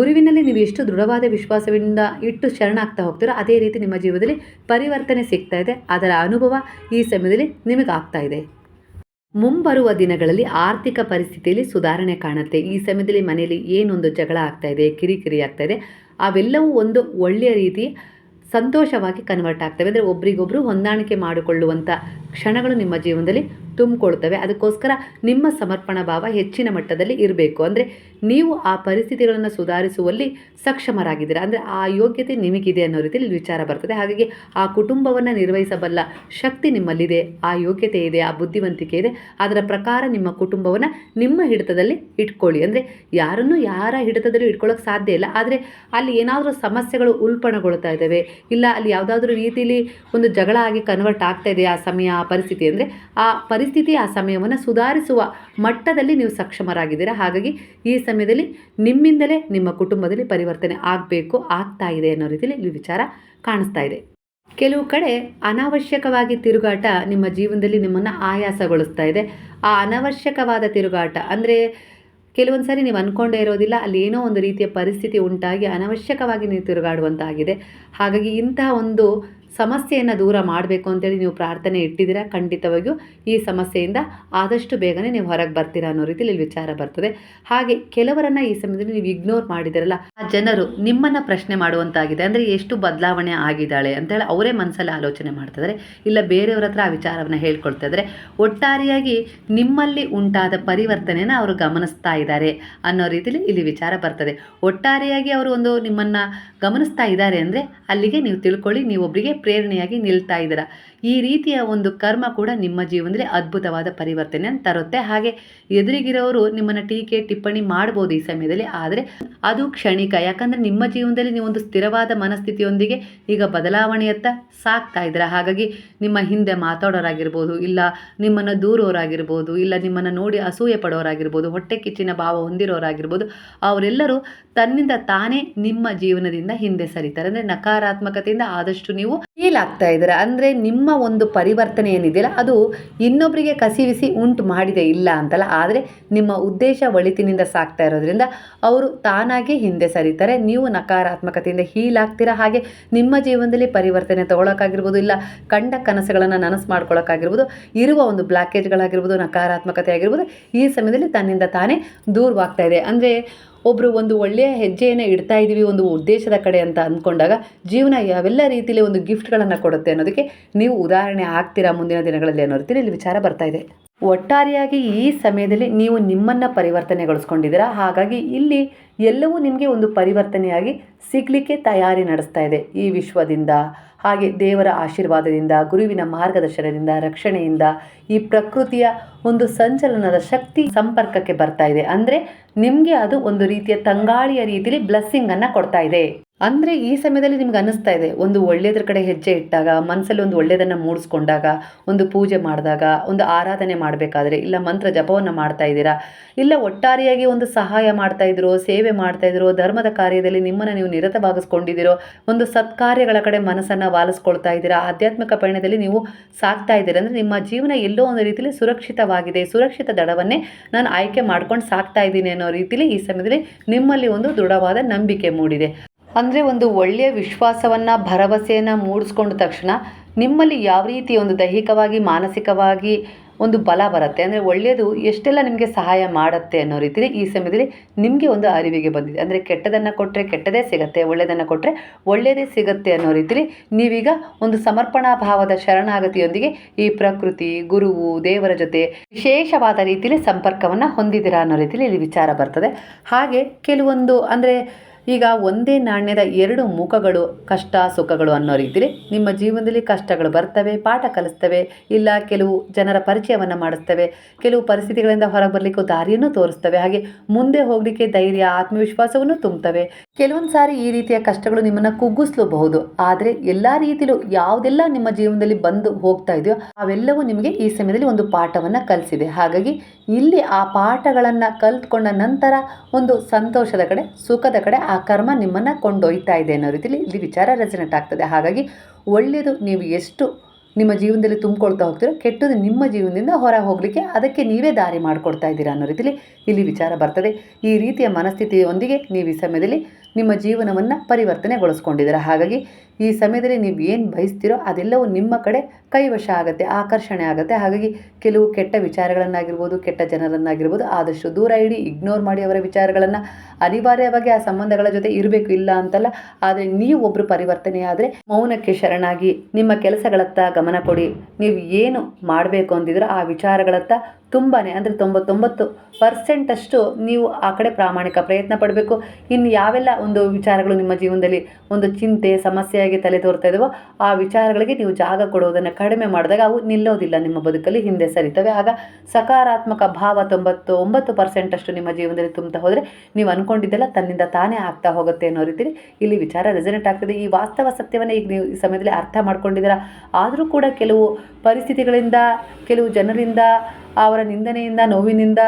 ಗುರುವಿನಲ್ಲಿ ನೀವು ಎಷ್ಟು ದೃಢವಾದ ವಿಶ್ವಾಸದಿಂದ ಇಟ್ಟು ಶರಣಾಗ್ತಾ ಹೋಗ್ತೀರೋ ಅದೇ ರೀತಿ ನಿಮ್ಮ ಜೀವನದಲ್ಲಿ ಪರಿವರ್ತನೆ ಸಿಗ್ತಾ ಇದೆ, ಅದರ ಅನುಭವ ಈ ಸಮಯದಲ್ಲಿ ನಿಮಗೆ ಆಗ್ತಾ ಇದೆ. ಮುಂಬರುವ ದಿನಗಳಲ್ಲಿ ಆರ್ಥಿಕ ಪರಿಸ್ಥಿತಿಯಲ್ಲಿ ಸುಧಾರಣೆ ಕಾಣುತ್ತೆ. ಈ ಸಮಯದಲ್ಲಿ ಮನೆಯಲ್ಲಿ ಏನೊಂದು ಜಗಳ ಆಗ್ತಾ ಇದೆ, ಕಿರಿಕಿರಿ ಆಗ್ತಾ ಇದೆ, ಅವೆಲ್ಲವೂ ಒಂದು ಒಳ್ಳೆಯ ರೀತಿ ಸಂತೋಷವಾಗಿ ಕನ್ವರ್ಟ್ ಆಗ್ತವೆ. ಅಂದರೆ ಒಬ್ರಿಗೊಬ್ಬರು ಹೊಂದಾಣಿಕೆ ಮಾಡಿಕೊಳ್ಳುವಂಥ ಕ್ಷಣಗಳು ನಿಮ್ಮ ಜೀವನದಲ್ಲಿ ತುಂಬಿಕೊಳ್ತವೆ. ಅದಕ್ಕೋಸ್ಕರ ನಿಮ್ಮ ಸಮರ್ಪಣಾ ಭಾವ ಹೆಚ್ಚಿನ ಮಟ್ಟದಲ್ಲಿ ಇರಬೇಕು. ಅಂದರೆ ನೀವು ಆ ಪರಿಸ್ಥಿತಿಗಳನ್ನು ಸುಧಾರಿಸುವಲ್ಲಿ ಸಕ್ಷಮರಾಗಿದ್ದೀರಾ. ಅಂದರೆ ಆ ಯೋಗ್ಯತೆ ನಿಮಗಿದೆ ಅನ್ನೋ ರೀತಿಯಲ್ಲಿ ವಿಚಾರ ಬರ್ತದೆ. ಹಾಗಾಗಿ ಆ ಕುಟುಂಬವನ್ನು ನಿರ್ವಹಿಸಬಲ್ಲ ಶಕ್ತಿ ನಿಮ್ಮಲ್ಲಿದೆ, ಆ ಯೋಗ್ಯತೆ ಇದೆ, ಆ ಬುದ್ಧಿವಂತಿಕೆ ಇದೆ, ಅದರ ಪ್ರಕಾರ ನಿಮ್ಮ ಕುಟುಂಬವನ್ನು ನಿಮ್ಮ ಹಿಡಿತದಲ್ಲಿ ಇಟ್ಕೊಳ್ಳಿ. ಅಂದರೆ ಯಾರನ್ನು ಯಾರ ಹಿಡಿತದಲ್ಲೂ ಇಟ್ಕೊಳ್ಳೋಕೆ ಸಾಧ್ಯ ಇಲ್ಲ. ಆದರೆ ಅಲ್ಲಿ ಏನಾದರೂ ಸಮಸ್ಯೆಗಳು ಉಲ್ಪಣಗೊಳ್ತಾ ಇದ್ದಾವೆ, ಇಲ್ಲ ಅಲ್ಲಿ ಯಾವುದಾದ್ರೂ ರೀತಿಯಲ್ಲಿ ಒಂದು ಜಗಳ ಆಗಿ ಕನ್ವರ್ಟ್ ಆಗ್ತಾ ಇದೆ ಆ ಸಮಯ, ಆ ಪರಿಸ್ಥಿತಿ. ಅಂದರೆ ಆ ಪರಿಸ್ಥಿತಿ ಆ ಸಮಯವನ್ನು ಸುಧಾರಿಸುವ ಮಟ್ಟದಲ್ಲಿ ನೀವು ಸಕ್ಷಮರಾಗಿದ್ದೀರಾ? ಹಾಗಾಗಿ ಈ ಸಮಯದಲ್ಲಿ ನಿಮ್ಮಿಂದಲೇ ನಿಮ್ಮ ಕುಟುಂಬದಲ್ಲಿ ಪರಿವರ್ತನೆ ಆಗಬೇಕು, ಆಗ್ತಾ ಇದೆ ಅನ್ನೋ ರೀತಿಯಲ್ಲಿ ಇಲ್ಲಿ ವಿಚಾರ ಕಾಣಿಸ್ತಾ ಇದೆ. ಕೆಲವು ಕಡೆ ಅನಾವಶ್ಯಕವಾಗಿ ತಿರುಗಾಟ ನಿಮ್ಮ ಜೀವನದಲ್ಲಿ ನಿಮ್ಮನ್ನು ಆಯಾಸಗೊಳಿಸ್ತಾ ಇದೆ. ಆ ಅನವಶ್ಯಕವಾದ ತಿರುಗಾಟ ಅಂದರೆ ಕೆಲವೊಂದು ಸಾರಿ ನೀವು ಅಂದ್ಕೊಂಡೇ ಇರೋದಿಲ್ಲ, ಅಲ್ಲಿ ಏನೋ ಒಂದು ರೀತಿಯ ಪರಿಸ್ಥಿತಿ ಉಂಟಾಗಿ ಅನವಶ್ಯಕವಾಗಿ ನೀವು ತಿರುಗಾಡುವಂತಾಗಿದೆ. ಹಾಗಾಗಿ ಇಂತಹ ಒಂದು ಸಮಸ್ಯೆಯನ್ನು ದೂರ ಮಾಡಬೇಕು ಅಂತೇಳಿ ನೀವು ಪ್ರಾರ್ಥನೆ ಇಟ್ಟಿದ್ದೀರಾ? ಖಂಡಿತವಾಗಿಯೂ ಈ ಸಮಸ್ಯೆಯಿಂದ ಆದಷ್ಟು ಬೇಗನೆ ನೀವು ಹೊರಗೆ ಬರ್ತೀರಾ ಅನ್ನೋ ರೀತಿಯಲ್ಲಿ ವಿಚಾರ ಬರ್ತದೆ. ಹಾಗೆ ಕೆಲವರನ್ನು ಈ ಸಮಯದಲ್ಲಿ ನೀವು ಇಗ್ನೋರ್ ಮಾಡಿದಿರಲ್ಲ ಆ ಜನರು ನಿಮ್ಮನ್ನು ಪ್ರಶ್ನೆ ಮಾಡುವಂತಾಗಿದೆ. ಅಂದರೆ ಎಷ್ಟು ಬದಲಾವಣೆ ಆಗಿದ್ದಾಳೆ ಅಂತೇಳಿ ಅವರೇ ಮನಸ್ಸಲ್ಲಿ ಆಲೋಚನೆ ಮಾಡ್ತಿದ್ದಾರೆ. ಇಲ್ಲ ಬೇರೆಯವ್ರ ಹತ್ರ ಆ ವಿಚಾರವನ್ನು ಹೇಳ್ಕೊಳ್ತಾ ಇದ್ದಾರೆ. ಒಟ್ಟಾರೆಯಾಗಿ ನಿಮ್ಮಲ್ಲಿ ಉಂಟಾದ ಪರಿವರ್ತನೆಯನ್ನು ಅವರು ಗಮನಿಸ್ತಾ ಇದ್ದಾರೆ ಅನ್ನೋ ರೀತಿಯಲ್ಲಿ ಇಲ್ಲಿ ವಿಚಾರ ಬರ್ತದೆ. ಒಟ್ಟಾರೆಯಾಗಿ ಅವರು ಒಂದು ನಿಮ್ಮನ್ನು ಗಮನಿಸ್ತಾ ಇದ್ದಾರೆ ಅಂದರೆ ಅಲ್ಲಿಗೆ ನೀವು ತಿಳ್ಕೊಳ್ಳಿ ನೀವೊಬ್ಬರಿಗೆ ಪ್ರೇರಣೆಯಾಗಿ ನಿಲ್ತಾ ಇದ್ದೀರಾ? ಈ ರೀತಿಯ ಒಂದು ಕರ್ಮ ಕೂಡ ನಿಮ್ಮ ಜೀವನದಲ್ಲಿ ಅದ್ಭುತವಾದ ಪರಿವರ್ತನೆಯನ್ನು ತರುತ್ತೆ. ಹಾಗೆ ಎದುರಿಗಿರೋರು ನಿಮ್ಮನ್ನು ಟೀಕೆ, ಟಿಪ್ಪಣಿ ಮಾಡ್ಬೋದು ಈ ಸಮಯದಲ್ಲಿ, ಆದರೆ ಅದು ಕ್ಷಣಿಕ. ಯಾಕಂದರೆ ನಿಮ್ಮ ಜೀವನದಲ್ಲಿ ನೀವು ಒಂದು ಸ್ಥಿರವಾದ ಮನಸ್ಥಿತಿಯೊಂದಿಗೆ ಈಗ ಬದಲಾವಣೆಯತ್ತ ಸಾಕ್ತಾ ಇದ್ದೀರಾ? ಹಾಗಾಗಿ ನಿಮ್ಮ ಹಿಂದೆ ಮಾತಾಡೋರಾಗಿರ್ಬೋದು, ಇಲ್ಲ ನಿಮ್ಮನ್ನು ದೂರೋರಾಗಿರ್ಬೋದು, ಇಲ್ಲ ನಿಮ್ಮನ್ನು ನೋಡಿ ಅಸೂಯೆ ಪಡೋರಾಗಿರ್ಬೋದು, ಹೊಟ್ಟೆ ಕಿಚ್ಚಿನ ಭಾವ ಹೊಂದಿರೋರಾಗಿರ್ಬೋದು, ಅವರೆಲ್ಲರೂ ತನ್ನಿಂದ ತಾನೇ ನಿಮ್ಮ ಜೀವನದಿಂದ ಹಿಂದೆ ಸರಿತಾರೆ. ಅಂದರೆ ನಕಾರಾತ್ಮಕತೆಯಿಂದ ಆದಷ್ಟು ನೀವು ಫೀಲ್ ಆಗ್ತಾ ಇದ್ದೀರಾ? ಅಂದರೆ ನಿಮ್ಮ ಒಂದು ಪರಿವರ್ತನೆ ಏನಿದೆಯಲ್ಲ, ಅದು ಇನ್ನೊಬ್ಬರಿಗೆ ಕಸಿವಿಸಿ ಉಂಟು ಮಾಡಿದೆ ಇಲ್ಲ ಅಂತಲ್ಲ. ಆದರೆ ನಿಮ್ಮ ಉದ್ದೇಶ ಒಳಿತಿನಿಂದ ಸಾಕ್ತಾ ಇರೋದ್ರಿಂದ ಅವರು ತಾನಾಗಿ ಹಿಂದೆ ಸರಿತಾರೆ. ನೀವು ನಕಾರಾತ್ಮಕತೆಯಿಂದ ಹೀಲ್ ಆಗ್ತೀರಾ? ಹಾಗೆ ನಿಮ್ಮ ಜೀವನದಲ್ಲಿ ಪರಿವರ್ತನೆ ತಗೊಳಕ್ಕಾಗಿರ್ಬೋದು, ಇಲ್ಲ ಕಂಡ ಕನಸುಗಳನ್ನು ನನಸು ಮಾಡ್ಕೊಳ್ಳೋಕ್ಕಾಗಿರ್ಬೋದು ಇರುವ ಒಂದು ಬ್ಲಾಕೇಜ್ಗಳಾಗಿರ್ಬೋದು ನಕಾರಾತ್ಮಕತೆ ಆಗಿರ್ಬೋದು, ಈ ಸಮಯದಲ್ಲಿ ತನ್ನಿಂದ ತಾನೇ ದೂರವಾಗ್ತಾ ಇದೆ. ಅಂದರೆ ಒಬ್ಬರು ಒಂದು ಒಳ್ಳೆಯ ಹೆಜ್ಜೆಯನ್ನು ಇಡ್ತಾ ಇದ್ದೀವಿ ಒಂದು ಉದ್ದೇಶದ ಕಡೆ ಅಂತ ಅಂದ್ಕೊಂಡಾಗ ಜೀವನ ಯಾವೆಲ್ಲ ರೀತಿಯಲ್ಲಿ ಒಂದು ಗಿಫ್ಟ್ಗಳನ್ನು ಕೊಡುತ್ತೆ ಅನ್ನೋದಕ್ಕೆ ನೀವು ಉದಾಹರಣೆ ಆಗ್ತೀರಾ ಮುಂದಿನ ದಿನಗಳಲ್ಲಿ ಅನ್ನೋ ರೀತಿಯಲ್ಲಿ ಇಲ್ಲಿ ವಿಚಾರ ಬರ್ತಾ ಇದೆ. ಒಟ್ಟಾರೆಯಾಗಿ ಈ ಸಮಯದಲ್ಲಿ ನೀವು ನಿಮ್ಮನ್ನು ಪರಿವರ್ತನೆಗೊಳಿಸ್ಕೊಂಡಿದ್ದೀರಾ? ಹಾಗಾಗಿ ಇಲ್ಲಿ ಎಲ್ಲವೂ ನಿಮಗೆ ಒಂದು ಪರಿವರ್ತನೆಯಾಗಿ ಸಿಗಲಿಕ್ಕೆ ತಯಾರಿ ನಡೆಸ್ತಾ ಇದೆ ಈ ವಿಶ್ವದಿಂದ. ಹಾಗೆ ದೇವರ ಆಶೀರ್ವಾದದಿಂದ, ಗುರುವಿನ ಮಾರ್ಗದರ್ಶನದಿಂದ, ರಕ್ಷಣೆಯಿಂದ ಈ ಪ್ರಕೃತಿಯ ಒಂದು ಸಂಚಲನದ ಶಕ್ತಿ ಸಂಪರ್ಕಕ್ಕೆ ಬರ್ತಾ ಇದೆ. ಅಂದರೆ ನಿಮಗೆ ಅದು ಒಂದು ರೀತಿಯ ತಂಗಾಳಿಯ ರೀತಿಯಲ್ಲಿ ಬ್ಲೆಸ್ಸಿಂಗನ್ನು ಕೊಡ್ತಾ ಇದೆ. ಅಂದರೆ ಈ ಸಮಯದಲ್ಲಿ ನಿಮ್ಗೆ ಅನ್ನಿಸ್ತಾ ಇದೆ, ಒಂದು ಒಳ್ಳೆಯದ್ರ ಕಡೆ ಹೆಜ್ಜೆ ಇಟ್ಟಾಗ ಮನಸ್ಸಲ್ಲಿ ಒಂದು ಒಳ್ಳೆಯದನ್ನು ಮೂಡಿಸ್ಕೊಂಡಾಗ, ಒಂದು ಪೂಜೆ ಮಾಡಿದಾಗ, ಒಂದು ಆರಾಧನೆ ಮಾಡಬೇಕಾದ್ರೆ, ಇಲ್ಲ ಮಂತ್ರ ಜಪವನ್ನು ಮಾಡ್ತಾ ಇದ್ದೀರಾ, ಇಲ್ಲ ಒಟ್ಟಾರೆಯಾಗಿ ಒಂದು ಸಹಾಯ ಮಾಡ್ತಾ ಇದ್ದೀರೋ ಸೇವೆ ಮಾಡ್ತಾ ಇದ್ದೀರೋ ಧರ್ಮದ ಕಾರ್ಯದಲ್ಲಿ ನಿಮ್ಮನ್ನು ನೀವು ನಿರತವಾಗಿಸ್ಕೊಂಡಿದ್ದೀರೋ, ಒಂದು ಸತ್ಕಾರ್ಯಗಳ ಕಡೆ ಮನಸ್ಸನ್ನು ವಾಲಿಸ್ಕೊಳ್ತಾ ಇದ್ದೀರಾ, ಆಧ್ಯಾತ್ಮಿಕ ಪಯಣದಲ್ಲಿ ನೀವು ಸಾಕ್ತಾ ಇದ್ದೀರಾ, ಅಂದರೆ ನಿಮ್ಮ ಜೀವನ ಎಲ್ಲೋ ಒಂದು ರೀತಿಯಲ್ಲಿ ಸುರಕ್ಷಿತವಾಗಿದೆ, ಸುರಕ್ಷಿತ ದಡವನ್ನೇ ನಾನು ಆಯ್ಕೆ ಮಾಡ್ಕೊಂಡು ಸಾಕ್ತಾ ಇದ್ದೀನಿ ಅನ್ನೋ ರೀತಿಯಲ್ಲಿ ಈ ಸಮಯದಲ್ಲಿ ನಿಮ್ಮಲ್ಲಿ ಒಂದು ದೃಢವಾದ ನಂಬಿಕೆ ಮೂಡಿದೆ. ಅಂದರೆ ಒಂದು ಒಳ್ಳೆಯ ವಿಶ್ವಾಸವನ್ನು, ಭರವಸೆಯನ್ನು ಮೂಡಿಸ್ಕೊಂಡ ತಕ್ಷಣ ನಿಮ್ಮಲ್ಲಿ ಯಾವ ರೀತಿ ಒಂದು ದೈಹಿಕವಾಗಿ, ಮಾನಸಿಕವಾಗಿ ಒಂದು ಬಲ ಬರುತ್ತೆ? ಅಂದರೆ ಒಳ್ಳೆಯದು ಎಷ್ಟೆಲ್ಲ ನಿಮಗೆ ಸಹಾಯ ಮಾಡುತ್ತೆ ಅನ್ನೋ ರೀತಿಯಲ್ಲಿ ಈ ಸಮಯದಲ್ಲಿ ನಿಮಗೆ ಒಂದು ಅರಿವಿಗೆ ಬಂದಿದೆ. ಅಂದರೆ ಕೆಟ್ಟದನ್ನು ಕೊಟ್ಟರೆ ಕೆಟ್ಟದೇ ಸಿಗುತ್ತೆ, ಒಳ್ಳೆಯದನ್ನು ಕೊಟ್ಟರೆ ಒಳ್ಳೆಯದೇ ಸಿಗುತ್ತೆ ಅನ್ನೋ ರೀತಿಯಲ್ಲಿ ನೀವೀಗ ಒಂದು ಸಮರ್ಪಣಾ ಭಾವದ ಶರಣಾಗತಿಯೊಂದಿಗೆ ಈ ಪ್ರಕೃತಿ, ಗುರುವು, ದೇವರ ಜೊತೆ ವಿಶೇಷವಾದ ರೀತಿಯಲ್ಲಿ ಸಂಪರ್ಕವನ್ನು ಹೊಂದಿದ್ದೀರಾ ಅನ್ನೋ ರೀತಿಯಲ್ಲಿ ಇಲ್ಲಿ ವಿಚಾರ ಬರ್ತದೆ. ಹಾಗೆ ಕೆಲವೊಂದು ಅಂದರೆ ಈಗ ಒಂದೇ ನಾಣ್ಯದ ಎರಡು ಮುಖಗಳು ಕಷ್ಟ ಸುಖಗಳು ಅನ್ನೋ ರೀತಿಲಿ ನಿಮ್ಮ ಜೀವನದಲ್ಲಿ ಕಷ್ಟಗಳು ಬರ್ತವೆ, ಪಾಠ ಕಲಿಸ್ತವೆ, ಇಲ್ಲ ಕೆಲವು ಜನರ ಪರಿಚಯವನ್ನು ಮಾಡಿಸ್ತವೆ, ಕೆಲವು ಪರಿಸ್ಥಿತಿಗಳಿಂದ ಹೊರಗೆ ಬರಲಿಕ್ಕೆ ದಾರಿಯನ್ನು ತೋರಿಸ್ತವೆ, ಹಾಗೆ ಮುಂದೆ ಹೋಗಲಿಕ್ಕೆ ಧೈರ್ಯ, ಆತ್ಮವಿಶ್ವಾಸವನ್ನು ತುಂಬುತ್ತವೆ. ಕೆಲವೊಂದು ಸಾರಿ ಈ ರೀತಿಯ ಕಷ್ಟಗಳು ನಿಮ್ಮನ್ನು ಕುಗ್ಗಿಸಲೂಬಹುದು. ಆದರೆ ಎಲ್ಲ ರೀತಿಲೂ ಯಾವುದೆಲ್ಲ ನಿಮ್ಮ ಜೀವನದಲ್ಲಿ ಬಂದು ಹೋಗ್ತಾ ಇದೆಯೋ ಅವೆಲ್ಲವೂ ನಿಮಗೆ ಈ ಸಮಯದಲ್ಲಿ ಒಂದು ಪಾಠವನ್ನು ಕಲಿಸಿದೆ. ಹಾಗಾಗಿ ಇಲ್ಲಿ ಆ ಪಾಠಗಳನ್ನು ಕಲ್ತ್ಕೊಂಡ ನಂತರ ಒಂದು ಸಂತೋಷದ ಕಡೆ, ಸುಖದ ಕಡೆ ಆ ಕರ್ಮ ನಿಮ್ಮನ್ನು ಕೊಂಡೊಯ್ತಾ ಇದೆ ಅನ್ನೋ ರೀತಿಯಲ್ಲಿ ಇಲ್ಲಿ ವಿಚಾರ ರೆಸನೆಟ್ ಆಗ್ತದೆ. ಹಾಗಾಗಿ ಒಳ್ಳೆಯದು ನೀವು ಎಷ್ಟು ನಿಮ್ಮ ಜೀವನದಲ್ಲಿ ತುಂಬಿಕೊಳ್ತಾ ಹೋಗ್ತೀರೋ ಕೆಟ್ಟದ್ದು ನಿಮ್ಮ ಜೀವನದಿಂದ ಹೊರ ಹೋಗಲಿಕ್ಕೆ ಅದಕ್ಕೆ ನೀವೇ ದಾರಿ ಮಾಡಿಕೊಡ್ತಾ ಇದ್ದೀರಾ ಅನ್ನೋ ರೀತಿಯಲ್ಲಿ ಇಲ್ಲಿ ವಿಚಾರ ಬರ್ತದೆ. ಈ ರೀತಿಯ ಮನಸ್ಥಿತಿಯೊಂದಿಗೆ ನೀವು ಈ ಸಮಯದಲ್ಲಿ ನಿಮ್ಮ ಜೀವನವನ್ನು ಪರಿವರ್ತನೆಗೊಳಿಸ್ಕೊಂಡಿದ್ದೀರಾ. ಹಾಗಾಗಿ ಈ ಸಮಯದಲ್ಲಿ ನೀವು ಏನು ಬಯಸ್ತೀರೋ ಅದೆಲ್ಲವೂ ನಿಮ್ಮ ಕಡೆ ಕೈವಶ ಆಗುತ್ತೆ, ಆಕರ್ಷಣೆ ಆಗುತ್ತೆ. ಹಾಗಾಗಿ ಕೆಲವು ಕೆಟ್ಟ ವಿಚಾರಗಳನ್ನಾಗಿರ್ಬೋದು, ಕೆಟ್ಟ ಜನರನ್ನಾಗಿರ್ಬೋದು ಆದಷ್ಟು ದೂರ ಇಡಿ ಇಗ್ನೋರ್ ಮಾಡಿ ಅವರ ವಿಚಾರಗಳನ್ನು ಅನಿವಾರ್ಯವಾಗಿ ಆ ಸಂಬಂಧಗಳ ಜೊತೆ ಇರಬೇಕು, ಇಲ್ಲ ಅಂತಲ್ಲ. ಆದರೆ ನೀವು ಒಬ್ಬರು ಪರಿವರ್ತನೆ ಆದರೆ ಮೌನಕ್ಕೆ ಶರಣಾಗಿ ನಿಮ್ಮ ಕೆಲಸಗಳತ್ತ ಗಮನ ಕೊಡಿ. ನೀವು ಏನು ಮಾಡಬೇಕು ಅಂದಿದ್ರೆ ಆ ವಿಚಾರಗಳತ್ತ ತುಂಬಾ ಅಂದರೆ ತೊಂಬತ್ತೊಂಬತ್ತು ಪರ್ಸೆಂಟಷ್ಟು ನೀವು ಆ ಕಡೆ ಪ್ರಾಮಾಣಿಕ ಪ್ರಯತ್ನ ಪಡಬೇಕು. ಇನ್ನು ಯಾವೆಲ್ಲ ಒಂದು ವಿಚಾರಗಳು ನಿಮ್ಮ ಜೀವನದಲ್ಲಿ ಒಂದು ಚಿಂತೆ ಸಮಸ್ಯೆಯಾಗಿ ತಲೆ ತೋರ್ತಾ ಇದಾವೋ, ಆ ವಿಚಾರಗಳಿಗೆ ನೀವು ಜಾಗ ಕೊಡುವುದನ್ನು ಕಡಿಮೆ ಮಾಡಿದಾಗ ಅವು ನಿಲ್ಲೋದಿಲ್ಲ ನಿಮ್ಮ ಬದುಕಲ್ಲಿ ಹಿಂದೆ ಸರಿತವೆ. ಆಗ ಸಕಾರಾತ್ಮಕ ಭಾವ ತೊಂಬತ್ತು ಒಂಬತ್ತು ಪರ್ಸೆಂಟಷ್ಟು ನಿಮ್ಮ ಜೀವನದಲ್ಲಿ ತುಂಬ್ತಾ ಹೋದರೆ ನೀವು ಅಂದ್ಕೊಂಡಿದ್ದೆಲ್ಲ ತನ್ನಿಂದ ತಾನೇ ಆಗ್ತಾ ಹೋಗುತ್ತೆ ಅನ್ನೋ ರೀತಿಯಲ್ಲಿ ಇಲ್ಲಿ ವಿಚಾರ ರೆಸನೆಟ್ ಆಗ್ತದೆ. ಈ ವಾಸ್ತವ ಸತ್ಯವನ್ನು ಈಗ ನೀವು ಈ ಸಮಯದಲ್ಲಿ ಅರ್ಥ ಮಾಡ್ಕೊಂಡಿದ್ದೀರಾ? ಆದರೂ ಕೂಡ ಕೆಲವು ಪರಿಸ್ಥಿತಿಗಳಿಂದ, ಕೆಲವು ಜನರಿಂದ, ಅವರ ನಿಂದನೆಯಿಂದ, ನೋವಿನಿಂದ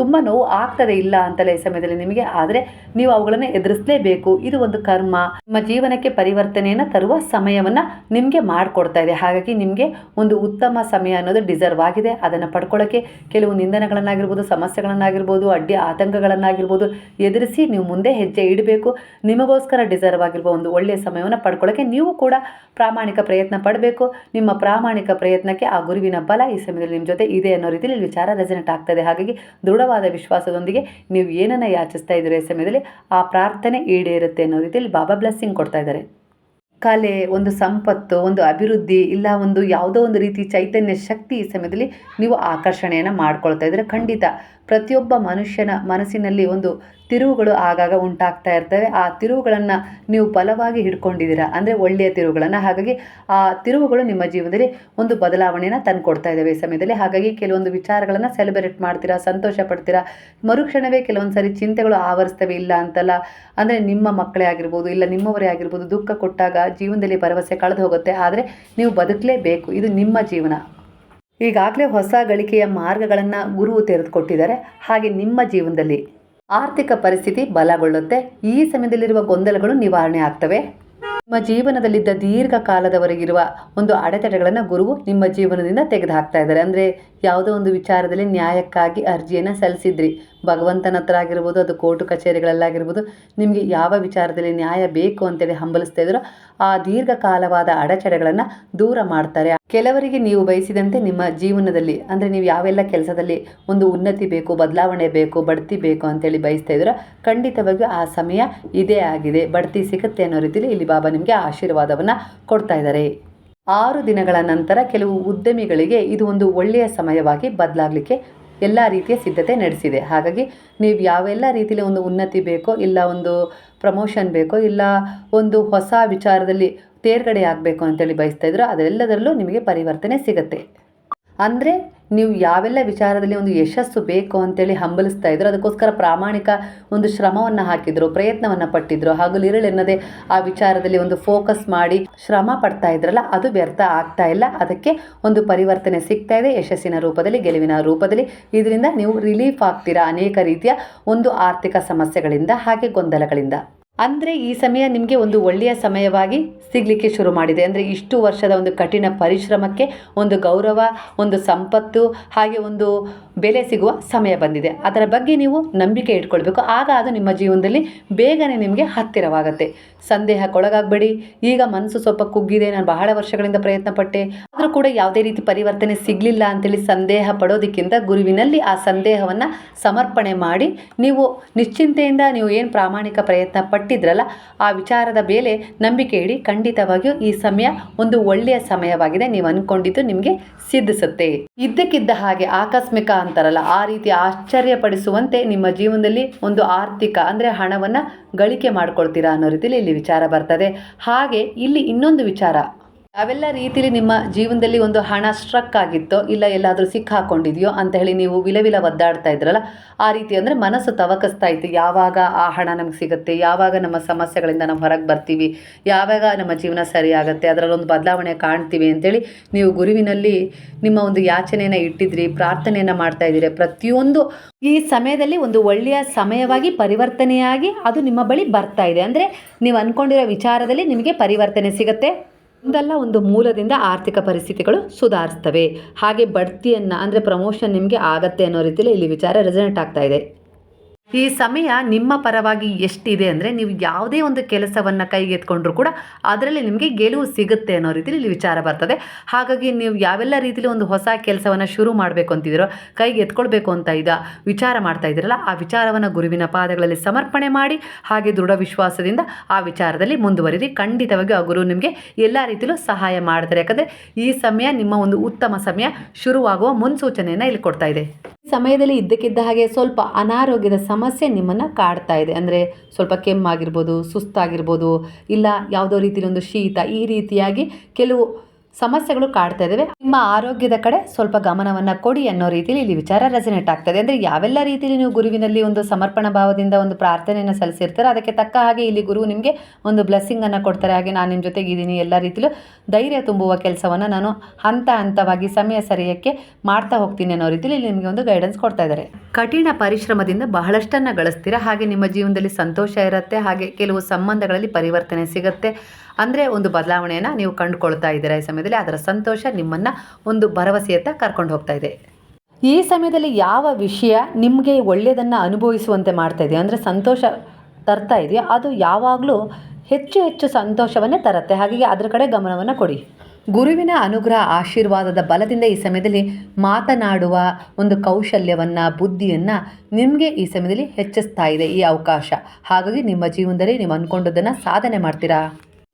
ತುಂಬ ನೋವು ಆಗ್ತದೆ ಇಲ್ಲ ಅಂತಲೇ ಈ ಸಮಯದಲ್ಲಿ ನಿಮಗೆ. ಆದರೆ ನೀವು ಅವುಗಳನ್ನು ಎದುರಿಸಲೇಬೇಕು. ಇದು ಒಂದು ಕರ್ಮ. ನಿಮ್ಮ ಜೀವನಕ್ಕೆ ಪರಿವರ್ತನೆಯನ್ನು ತರುವ ಸಮಯವನ್ನು ನಿಮಗೆ ಮಾಡಿಕೊಡ್ತಾ ಇದೆ. ಹಾಗಾಗಿ ನಿಮಗೆ ಒಂದು ಉತ್ತಮ ಸಮಯ ಅನ್ನೋದು ಡಿಸರ್ವ್ ಆಗಿದೆ. ಅದನ್ನು ಪಡ್ಕೊಳ್ಳೋಕ್ಕೆ ಕೆಲವು ನಿಂದನೆಗಳನ್ನಾಗಿರ್ಬೋದು, ಸಮಸ್ಯೆಗಳನ್ನಾಗಿರ್ಬೋದು, ಅಡ್ಡಿ ಆತಂಕಗಳನ್ನಾಗಿರ್ಬೋದು ಎದುರಿಸಿ ನೀವು ಮುಂದೆ ಹೆಜ್ಜೆ ಇಡಬೇಕು. ನಿಮಗೋಸ್ಕರ ಡಿಸರ್ವ್ ಆಗಿರುವ ಒಂದು ಒಳ್ಳೆಯ ಸಮಯವನ್ನು ಪಡ್ಕೊಳ್ಳೋಕ್ಕೆ ನೀವು ಕೂಡ ಪ್ರಾಮಾಣಿಕ ಪ್ರಯತ್ನ ಪಡಬೇಕು. ನಿಮ್ಮ ಪ್ರಾಮಾಣಿಕ ಪ್ರಯತ್ನಕ್ಕೆ ಆ ಗುರುವಿನ ಬಲ ಈ ಸಮಯದಲ್ಲಿ ನಿಮ್ಮ ಜೊತೆ ಇದೆ ಅನ್ನೋ ರೀತಿಯಲ್ಲಿ ವಿಚಾರ ರೆಸನೆಟ್ ಆಗ್ತದೆ. ಹಾಗಾಗಿ ದೃಢವಾದ ವಿಶ್ವಾಸದೊಂದಿಗೆ ನೀವು ಏನನ್ನು ಯಾಚಿಸ್ತಾ ಇದ್ದೀರೋ ಈ ಸಮಯದಲ್ಲಿ ಆ ಪ್ರಾರ್ಥನೆ ಈಡೇರುತ್ತೆ ಅನ್ನೋ ರೀತಿಯಲ್ಲಿ ಬಾಬಾ ಬ್ಲೆಸ್ಸಿಂಗ್ ಕೊಡ್ತಾ ಇದ್ದಾರೆ. ಕಲೆ, ಒಂದು ಸಂಪತ್ತು, ಒಂದು ಅಭಿವೃದ್ಧಿ, ಇಲ್ಲ ಒಂದು ಯಾವುದೋ ಒಂದು ರೀತಿ ಚೈತನ್ಯ ಶಕ್ತಿ ಈ ಸಮಯದಲ್ಲಿ ನೀವು ಆಕರ್ಷಣೆಯನ್ನು ಮಾಡ್ಕೊಳ್ತಾ ಇದ್ದರೆ ಖಂಡಿತ. ಪ್ರತಿಯೊಬ್ಬ ಮನುಷ್ಯನ ಮನಸ್ಸಿನಲ್ಲಿ ಒಂದು ತಿರುವುಗಳು ಆಗಾಗ ಉಂಟಾಗ್ತಾ ಇರ್ತವೆ. ಆ ತಿರುವುಗಳನ್ನು ನೀವು ಬಲವಾಗಿ ಹಿಡ್ಕೊಂಡಿದ್ದೀರಾ? ಅಂದರೆ ಒಳ್ಳೆಯ ತಿರುವುಗಳನ್ನು. ಹಾಗಾಗಿ ಆ ತಿರುವುಗಳು ನಿಮ್ಮ ಜೀವನದಲ್ಲಿ ಒಂದು ಬದಲಾವಣೆಯನ್ನು ತಂದು ಕೊಡ್ತಾ ಇದ್ದಾವೆ ಈ ಸಮಯದಲ್ಲಿ. ಹಾಗಾಗಿ ಕೆಲವೊಂದು ವಿಚಾರಗಳನ್ನು ಸೆಲೆಬ್ರೇಟ್ ಮಾಡ್ತೀರಾ ಸಂತೋಷ ಪಡ್ತೀರಾ ಮರುಕ್ಷಣವೇ ಕೆಲವೊಂದು ಸರಿ ಚಿಂತೆಗಳು ಆವರಿಸ್ತವೆ. ಇಲ್ಲ ಅಂತಲ್ಲ, ಅಂದರೆ ನಿಮ್ಮ ಮಕ್ಕಳೇ ಆಗಿರ್ಬೋದು, ಇಲ್ಲ ನಿಮ್ಮವರೇ ಆಗಿರ್ಬೋದು, ದುಃಖ ಕೊಟ್ಟಾಗ ಜೀವನದಲ್ಲಿ ಭರವಸೆ ಕಳೆದು ಹೋಗುತ್ತೆ. ಆದರೆ ನೀವು ಬದುಕಲೇಬೇಕು. ಇದು ನಿಮ್ಮ ಜೀವನ. ಈಗಾಗಲೇ ಹೊಸ ಗಳಿಕೆಯ ಮಾರ್ಗಗಳನ್ನು ಗುರುವು ತೆರೆದುಕೊಟ್ಟಿದ್ದಾರೆ. ಹಾಗೆ ನಿಮ್ಮ ಜೀವನದಲ್ಲಿ. ಆರ್ಥಿಕ ಪರಿಸ್ಥಿತಿ ಬಲಗೊಳ್ಳುತ್ತೆ. ಈ ಸಮಯದಲ್ಲಿರುವ ಗೊಂದಲಗಳು ನಿವಾರಣೆ ಆಗ್ತವೆ. ನಿಮ್ಮ ಜೀವನದಲ್ಲಿದ್ದ ದೀರ್ಘಕಾಲದವರೆಗಿರುವ ಒಂದು ಅಡೆತಡೆಗಳನ್ನು ಗುರುವು ನಿಮ್ಮ ಜೀವನದಿಂದ ತೆಗೆದುಹಾಕ್ತಾ ಇದ್ದಾರೆ. ಅಂದರೆ ಯಾವುದೋ ಒಂದು ವಿಚಾರದಲ್ಲಿ ನ್ಯಾಯಕ್ಕಾಗಿ ಅರ್ಜಿಯನ್ನು ಸಲ್ಲಿಸಿದ್ರಿ. ಭಗವಂತನ ಹತ್ರ ಆಗಿರ್ಬೋದು, ಅದು ಕೋರ್ಟು ಕಚೇರಿಗಳಲ್ಲಾಗಿರ್ಬೋದು, ನಿಮಗೆ ಯಾವ ವಿಚಾರದಲ್ಲಿ ನ್ಯಾಯ ಬೇಕು ಅಂತೇಳಿ ಹಂಬಲಿಸ್ತಾ ಇದ್ರೋ, ಆ ದೀರ್ಘಕಾಲವಾದ ಅಡಚಣೆಗಳನ್ನು ದೂರ ಮಾಡ್ತಾರೆ. ಕೆಲವರಿಗೆ ನೀವು ಬಯಸಿದಂತೆ ನಿಮ್ಮ ಜೀವನದಲ್ಲಿ, ಅಂದರೆ ನೀವು ಯಾವೆಲ್ಲ ಕೆಲಸದಲ್ಲಿ ಒಂದು ಉನ್ನತಿ ಬೇಕು, ಬದಲಾವಣೆ ಬೇಕು, ಬಡ್ತಿ ಬೇಕು ಅಂತೇಳಿ ಬಯಸ್ತಾ ಇದ್ರು, ಖಂಡಿತವಾಗಿಯೂ ಆ ಸಮಯ ಇದೇ ಆಗಿದೆ. ಬಡ್ತಿ ಸಿಗುತ್ತೆ ಅನ್ನೋ ರೀತಿಯಲ್ಲಿ ಇಲ್ಲಿ ಬಾಬಾ ನಿಮಗೆ ಆಶೀರ್ವಾದವನ್ನು ಕೊಡ್ತಾ ಇದ್ದಾರೆ. ಆರು ದಿನಗಳ ನಂತರ ಕೆಲವು ಉದ್ಯಮಿಗಳಿಗೆ ಇದು ಒಂದು ಒಳ್ಳೆಯ ಸಮಯವಾಗಿ ಬದಲಾಗಲಿಕ್ಕೆ ಎಲ್ಲ ರೀತಿಯ ಸಿದ್ಧತೆ ನಡೆಸಿದೆ. ಹಾಗಾಗಿ ನೀವು ಯಾವೆಲ್ಲ ರೀತಿಯಲ್ಲಿ ಒಂದು ಉನ್ನತಿ ಬೇಕೋ, ಇಲ್ಲ ಒಂದು ಪ್ರಮೋಷನ್ ಬೇಕೋ, ಇಲ್ಲ ಒಂದು ಹೊಸ ವಿಚಾರದಲ್ಲಿ ತೇರ್ಗಡೆ ಆಗಬೇಕು ಅಂತೇಳಿ ಬಯಸ್ತಾ ಇದ್ರೋ, ಅದೆಲ್ಲದರಲ್ಲೂ ನಿಮಗೆ ಪರಿವರ್ತನೆ ಸಿಗುತ್ತೆ. ಅಂದರೆ ನೀವು ಯಾವೆಲ್ಲ ವಿಚಾರದಲ್ಲಿ ಒಂದು ಯಶಸ್ಸು ಬೇಕು ಅಂತೇಳಿ ಹಂಬಲಿಸ್ತಾ ಇದ್ರು, ಅದಕ್ಕೋಸ್ಕರ ಪ್ರಾಮಾಣಿಕ ಒಂದು ಶ್ರಮವನ್ನು ಹಾಕಿದ್ರು, ಪ್ರಯತ್ನವನ್ನು ಪಟ್ಟಿದ್ರು ಹಾಗೂ ನಿರಳೆನ್ನದೆ ಆ ವಿಚಾರದಲ್ಲಿ ಒಂದು ಫೋಕಸ್ ಮಾಡಿ ಶ್ರಮ ಪಡ್ತಾ ಇದ್ರಲ್ಲ, ಅದು ವ್ಯರ್ಥ ಆಗ್ತಾ ಇಲ್ಲ. ಅದಕ್ಕೆ ಒಂದು ಪರಿವರ್ತನೆ ಸಿಗ್ತಾ ಇದೆ, ಯಶಸ್ಸಿನ ರೂಪದಲ್ಲಿ, ಗೆಲುವಿನ ರೂಪದಲ್ಲಿ. ಇದರಿಂದ ನೀವು ರಿಲೀಫ್ ಆಗ್ತೀರಾ ಅನೇಕ ರೀತಿಯ ಒಂದು ಆರ್ಥಿಕ ಸಮಸ್ಯೆಗಳಿಂದ, ಹಾಗೆ ಗೊಂದಲಗಳಿಂದ. ಅಂದರೆ ಈ ಸಮಯ ನಿಮಗೆ ಒಂದು ಒಳ್ಳೆಯ ಸಮಯವಾಗಿ ಸಿಗಲಿಕ್ಕೆ ಶುರು ಮಾಡಿದೆ. ಅಂದರೆ ಇಷ್ಟು ವರ್ಷದ ಒಂದು ಕಠಿಣ ಪರಿಶ್ರಮಕ್ಕೆ ಒಂದು ಗೌರವ, ಒಂದು ಸಂಪತ್ತು, ಹಾಗೆ ಒಂದು ಬೆಲೆ ಸಿಗುವ ಸಮಯ ಬಂದಿದೆ. ಅದರ ಬಗ್ಗೆ ನೀವು ನಂಬಿಕೆ ಇಟ್ಕೊಳ್ಬೇಕು. ಆಗ ಅದು ನಿಮ್ಮ ಜೀವನದಲ್ಲಿ ಬೇಗನೆ ನಿಮಗೆ ಹತ್ತಿರವಾಗುತ್ತೆ. ಸಂದೇಹಕ್ಕೊಳಗಾಗಬೇಡಿ ಈಗ ಮನಸ್ಸು ಸ್ವಲ್ಪ ಕುಗ್ಗಿದೆ. ನಾನು ಬಹಳ ವರ್ಷಗಳಿಂದ ಪ್ರಯತ್ನ ಪಟ್ಟೆ ಆದರೂ ಕೂಡ ಯಾವುದೇ ರೀತಿ ಪರಿವರ್ತನೆ ಸಿಗಲಿಲ್ಲ ಅಂತೇಳಿ ಸಂದೇಹ ಪಡೋದಕ್ಕಿಂತ ಗುರುವಿನಲ್ಲಿ ಆ ಸಂದೇಹವನ್ನು ಸಮರ್ಪಣೆ ಮಾಡಿ ನೀವು ನಿಶ್ಚಿಂತೆಯಿಂದ ನೀವು ಏನು ಪ್ರಾಮಾಣಿಕ ಪ್ರಯತ್ನ ಪಟ್ಟಿದ್ರಲ್ಲ ಆ ವಿಚಾರದ ಮೇಲೆ ನಂಬಿಕೆ ಇಡಿ, ಖಂಡಿತವಾಗಿಯೂ ಈ ಸಮಯ ಒಂದು ಒಳ್ಳೆಯ ಸಮಯವಾಗಿದೆ. ನೀವು ಅನ್ಕೊಂಡಿದ್ದು ನಿಮಗೆ ಸಿದ್ಧಿಸುತ್ತೆ. ಇದ್ದಕ್ಕಿದ್ದ ಹಾಗೆ ಆಕಸ್ಮಿಕ ಅಂತಾರಲ್ಲ, ಆ ರೀತಿ ಆಶ್ಚರ್ಯಪಡಿಸುವಂತೆ ನಿಮ್ಮ ಜೀವನದಲ್ಲಿ ಒಂದು ಆರ್ಥಿಕ, ಅಂದರೆ ಹಣವನ್ನು ಗಳಿಕೆ ಮಾಡ್ಕೊಳ್ತೀರಾ ಅನ್ನೋ ರೀತಿಯಲ್ಲಿ ಇಲ್ಲಿ ವಿಚಾರ ಬರ್ತದೆ. ಹಾಗೆ ಇಲ್ಲಿ ಇನ್ನೊಂದು ವಿಚಾರ. ಯಾವೆಲ್ಲ ರೀತಿಯಲ್ಲಿ ನಿಮ್ಮ ಜೀವನದಲ್ಲಿ ಒಂದು ಹಣ ಸ್ಟ್ರಕ್ ಆಗಿತ್ತೋ, ಇಲ್ಲ ಎಲ್ಲಾದರೂ ಸಿಕ್ಕಾಕೊಂಡಿದೆಯೋ ಅಂತ ಹೇಳಿ ನೀವು ವಿಲವಿಲ ಒದ್ದಾಡ್ತಾ ಇದ್ರಲ್ಲ, ಆ ರೀತಿ ಅಂದರೆ ಮನಸ್ಸು ತವಕಿಸ್ತಾ ಇತ್ತು. ಯಾವಾಗ ಆ ಹಣ ನಮ್ಗೆ ಸಿಗುತ್ತೆ, ಯಾವಾಗ ನಮ್ಮ ಸಮಸ್ಯೆಗಳಿಂದ ನಾವು ಹೊರಗೆ ಬರ್ತೀವಿ, ಯಾವಾಗ ನಮ್ಮ ಜೀವನ ಸರಿಯಾಗುತ್ತೆ ಅದರಲ್ಲೊಂದು ಬದಲಾವಣೆ ಕಾಣ್ತೀವಿ ಅಂತೇಳಿ ನೀವು ಗುರುವಿನಲ್ಲಿ ನಿಮ್ಮ ಒಂದು ಯಾಚನೆಯನ್ನು ಇಟ್ಟಿದ್ರಿ, ಪ್ರಾರ್ಥನೆಯನ್ನು ಮಾಡ್ತಾ ಇದ್ದೀರಿ. ಪ್ರತಿಯೊಂದು ಈ ಸಮಯದಲ್ಲಿ ಒಂದು ಒಳ್ಳೆಯ ಸಮಯವಾಗಿ ಪರಿವರ್ತನೆಯಾಗಿ ಅದು ನಿಮ್ಮ ಬಳಿ ಬರ್ತಾ ಇದೆ. ಅಂದರೆ ನೀವು ಅಂದ್ಕೊಂಡಿರೋ ವಿಚಾರದಲ್ಲಿ ನಿಮಗೆ ಪರಿವರ್ತನೆ ಸಿಗುತ್ತೆ. ಒಂದಲ್ಲ, ಒಂದು ಮೂಲದಿಂದ ಆರ್ಥಿಕ ಪರಿಸ್ಥಿತಿಗಳು ಸುಧಾರಿಸ್ತವೆ. ಹಾಗೆ ಬಡ್ತಿಯನ್ನು, ಅಂದರೆ ಪ್ರಮೋಷನ್ ನಿಮಗೆ ಆಗತ್ತೆ ಅನ್ನೋ ರೀತಿಯಲ್ಲಿ ಇಲ್ಲಿ ವಿಚಾರ ರೆಸನೆಂಟ್ ಆಗ್ತಾ ಇದೆ. ಈ ಸಮಯ ನಿಮ್ಮ ಪರವಾಗಿ ಎಷ್ಟಿದೆ ಅಂದರೆ ನೀವು ಯಾವುದೇ ಒಂದು ಕೆಲಸವನ್ನು ಕೈಗೆತ್ಕೊಂಡ್ರೂ ಕೂಡ ಅದರಲ್ಲಿ ನಿಮಗೆ ಗೆಲುವು ಸಿಗುತ್ತೆ ಅನ್ನೋ ರೀತಿಯಲ್ಲಿ ಇಲ್ಲಿ ವಿಚಾರ ಬರ್ತದೆ. ಹಾಗಾಗಿ ನೀವು ಯಾವೆಲ್ಲ ರೀತಿಯಲ್ಲಿ ಒಂದು ಹೊಸ ಕೆಲಸವನ್ನು ಶುರು ಮಾಡಬೇಕು ಅಂತಿದ್ದೀರೋ ಕೈಗೆ ಎತ್ಕೊಳ್ಬೇಕು ಅಂತ ಇದ್ದ ವಿಚಾರ ಮಾಡ್ತಾ ಇದ್ದೀರಲ್ಲ, ಆ ವಿಚಾರವನ್ನು ಗುರುವಿನ ಪಾದಗಳಲ್ಲಿ ಸಮರ್ಪಣೆ ಮಾಡಿ, ಹಾಗೆ ದೃಢ ವಿಶ್ವಾಸದಿಂದ ಆ ವಿಚಾರದಲ್ಲಿ ಮುಂದುವರಿರಿ. ಖಂಡಿತವಾಗಿ ಆ ಗುರು ನಿಮಗೆ ಎಲ್ಲ ರೀತಿಯಲ್ಲೂ ಸಹಾಯ ಮಾಡ್ತಾರೆ. ಯಾಕಂದರೆ ಈ ಸಮಯ ನಿಮ್ಮ ಒಂದು ಉತ್ತಮ ಸಮಯ ಶುರುವಾಗುವ ಮುನ್ಸೂಚನೆಯನ್ನು ಇಲ್ಲಿ ಕೊಡ್ತಾ ಇದೆ. ಸಮಯದಲ್ಲಿ ಇದ್ದಕ್ಕಿದ್ದ ಹಾಗೆ ಸ್ವಲ್ಪ ಅನಾರೋಗ್ಯದ ಸಮಸ್ಯೆ ನಿಮ್ಮನ್ನು ಕಾಡ್ತಾ ಇದೆ. ಅಂದರೆ ಸ್ವಲ್ಪ ಕೆಮ್ಮಾಗಿರ್ಬೋದು ಸುಸ್ತಾಗಿರ್ಬೋದು, ಇಲ್ಲ ಯಾವುದೋ ರೀತಿಯಲ್ಲಿ ಒಂದು ಶೀತ ಈ ರೀತಿಯಾಗಿ ಕೆಲವು ಸಮಸ್ಯೆಗಳು ಕಾಡ್ತಾ ಇದ್ದಾವೆ ನಿಮ್ಮ ಆರೋಗ್ಯದ ಕಡೆ ಸ್ವಲ್ಪ ಗಮನವನ್ನು ಕೊಡಿ ಅನ್ನೋ ರೀತಿಯಲ್ಲಿ ಇಲ್ಲಿ ವಿಚಾರ ರೆಸನೇಟ್ ಆಗ್ತದೆ. ಅಂದರೆ ಯಾವೆಲ್ಲ ರೀತಿಯಲ್ಲಿ ನೀವು ಗುರುವಿನಲ್ಲಿ ಒಂದು ಸಮರ್ಪಣಾ ಭಾವದಿಂದ ಒಂದು ಪ್ರಾರ್ಥನೆಯನ್ನು ಸಲ್ಲಿಸಿರ್ತಾರೆ ಅದಕ್ಕೆ ತಕ್ಕ ಹಾಗೆ ಇಲ್ಲಿ ಗುರು ನಿಮಗೆ ಒಂದು ಬ್ಲೆಸ್ಸಿಂಗನ್ನು ಕೊಡ್ತಾರೆ. ಹಾಗೆ ನಾನು ನಿಮ್ಮ ಜೊತೆಗೆ ಇದ್ದೀನಿ ಎಲ್ಲ ರೀತಿಯಲ್ಲೂ ಧೈರ್ಯ ತುಂಬುವ ಕೆಲಸವನ್ನು ನಾನು ಹಂತ ಹಂತವಾಗಿ ಸಮಯ ಸರಿಯಕ್ಕೆ ಮಾಡ್ತಾ ಹೋಗ್ತೀನಿ ಅನ್ನೋ ರೀತಿಯಲ್ಲಿ ಇಲ್ಲಿ ನಿಮಗೆ ಒಂದು ಗೈಡೆನ್ಸ್ ಕೊಡ್ತಾ ಇದ್ದಾರೆ ಕಠಿಣ ಪರಿಶ್ರಮದಿಂದ ಬಹಳಷ್ಟನ್ನು ಗಳಿಸ್ತೀರಾ? ಹಾಗೆ ನಿಮ್ಮ ಜೀವನದಲ್ಲಿ ಸಂತೋಷ ಇರುತ್ತೆ. ಹಾಗೆ ಕೆಲವು ಸಂಬಂಧಗಳಲ್ಲಿ ಪರಿವರ್ತನೆ ಸಿಗುತ್ತೆ. ಅಂದರೆ ಒಂದು ಬದಲಾವಣೆಯನ್ನು ನೀವು ಕಂಡುಕೊಳ್ತಾ ಇದ್ದೀರಾ ಈ ಸಮಯದಲ್ಲಿ. ಅದರ ಸಂತೋಷ ನಿಮ್ಮನ್ನು ಒಂದು ಭರವಸೆಯತ್ತ ಕರ್ಕೊಂಡು ಹೋಗ್ತಾ ಇದೆ. ಈ ಸಮಯದಲ್ಲಿ ಯಾವ ವಿಷಯ ನಿಮಗೆ ಒಳ್ಳೆಯದನ್ನು ಅನುಭವಿಸುವಂತೆ ಮಾಡ್ತಾ ಇದೆಯೋ? ಅಂದರೆ ಸಂತೋಷ ತರ್ತಾ ಇದೆಯೋ? ಅದು ಯಾವಾಗಲೂ ಹೆಚ್ಚು ಹೆಚ್ಚು ಸಂತೋಷವನ್ನೇ ತರುತ್ತೆ. ಹಾಗಾಗಿ ಅದರ ಕಡೆ ಗಮನವನ್ನು ಕೊಡಿ. ಗುರುವಿನ ಅನುಗ್ರಹ ಆಶೀರ್ವಾದದ ಬಲದಿಂದ ಈ ಸಮಯದಲ್ಲಿ ಮಾತನಾಡುವ ಒಂದು ಕೌಶಲ್ಯವನ್ನು, ಬುದ್ಧಿಯನ್ನು ನಿಮಗೆ ಈ ಸಮಯದಲ್ಲಿ ಹೆಚ್ಚಿಸ್ತಾ ಇದೆ ಈ ಅವಕಾಶ. ಹಾಗಾಗಿ ನಿಮ್ಮ ಜೀವನದಲ್ಲಿ ನೀವು ಅಂದ್ಕೊಂಡದನ್ನು ಸಾಧನೆ ಮಾಡ್ತೀರಾ?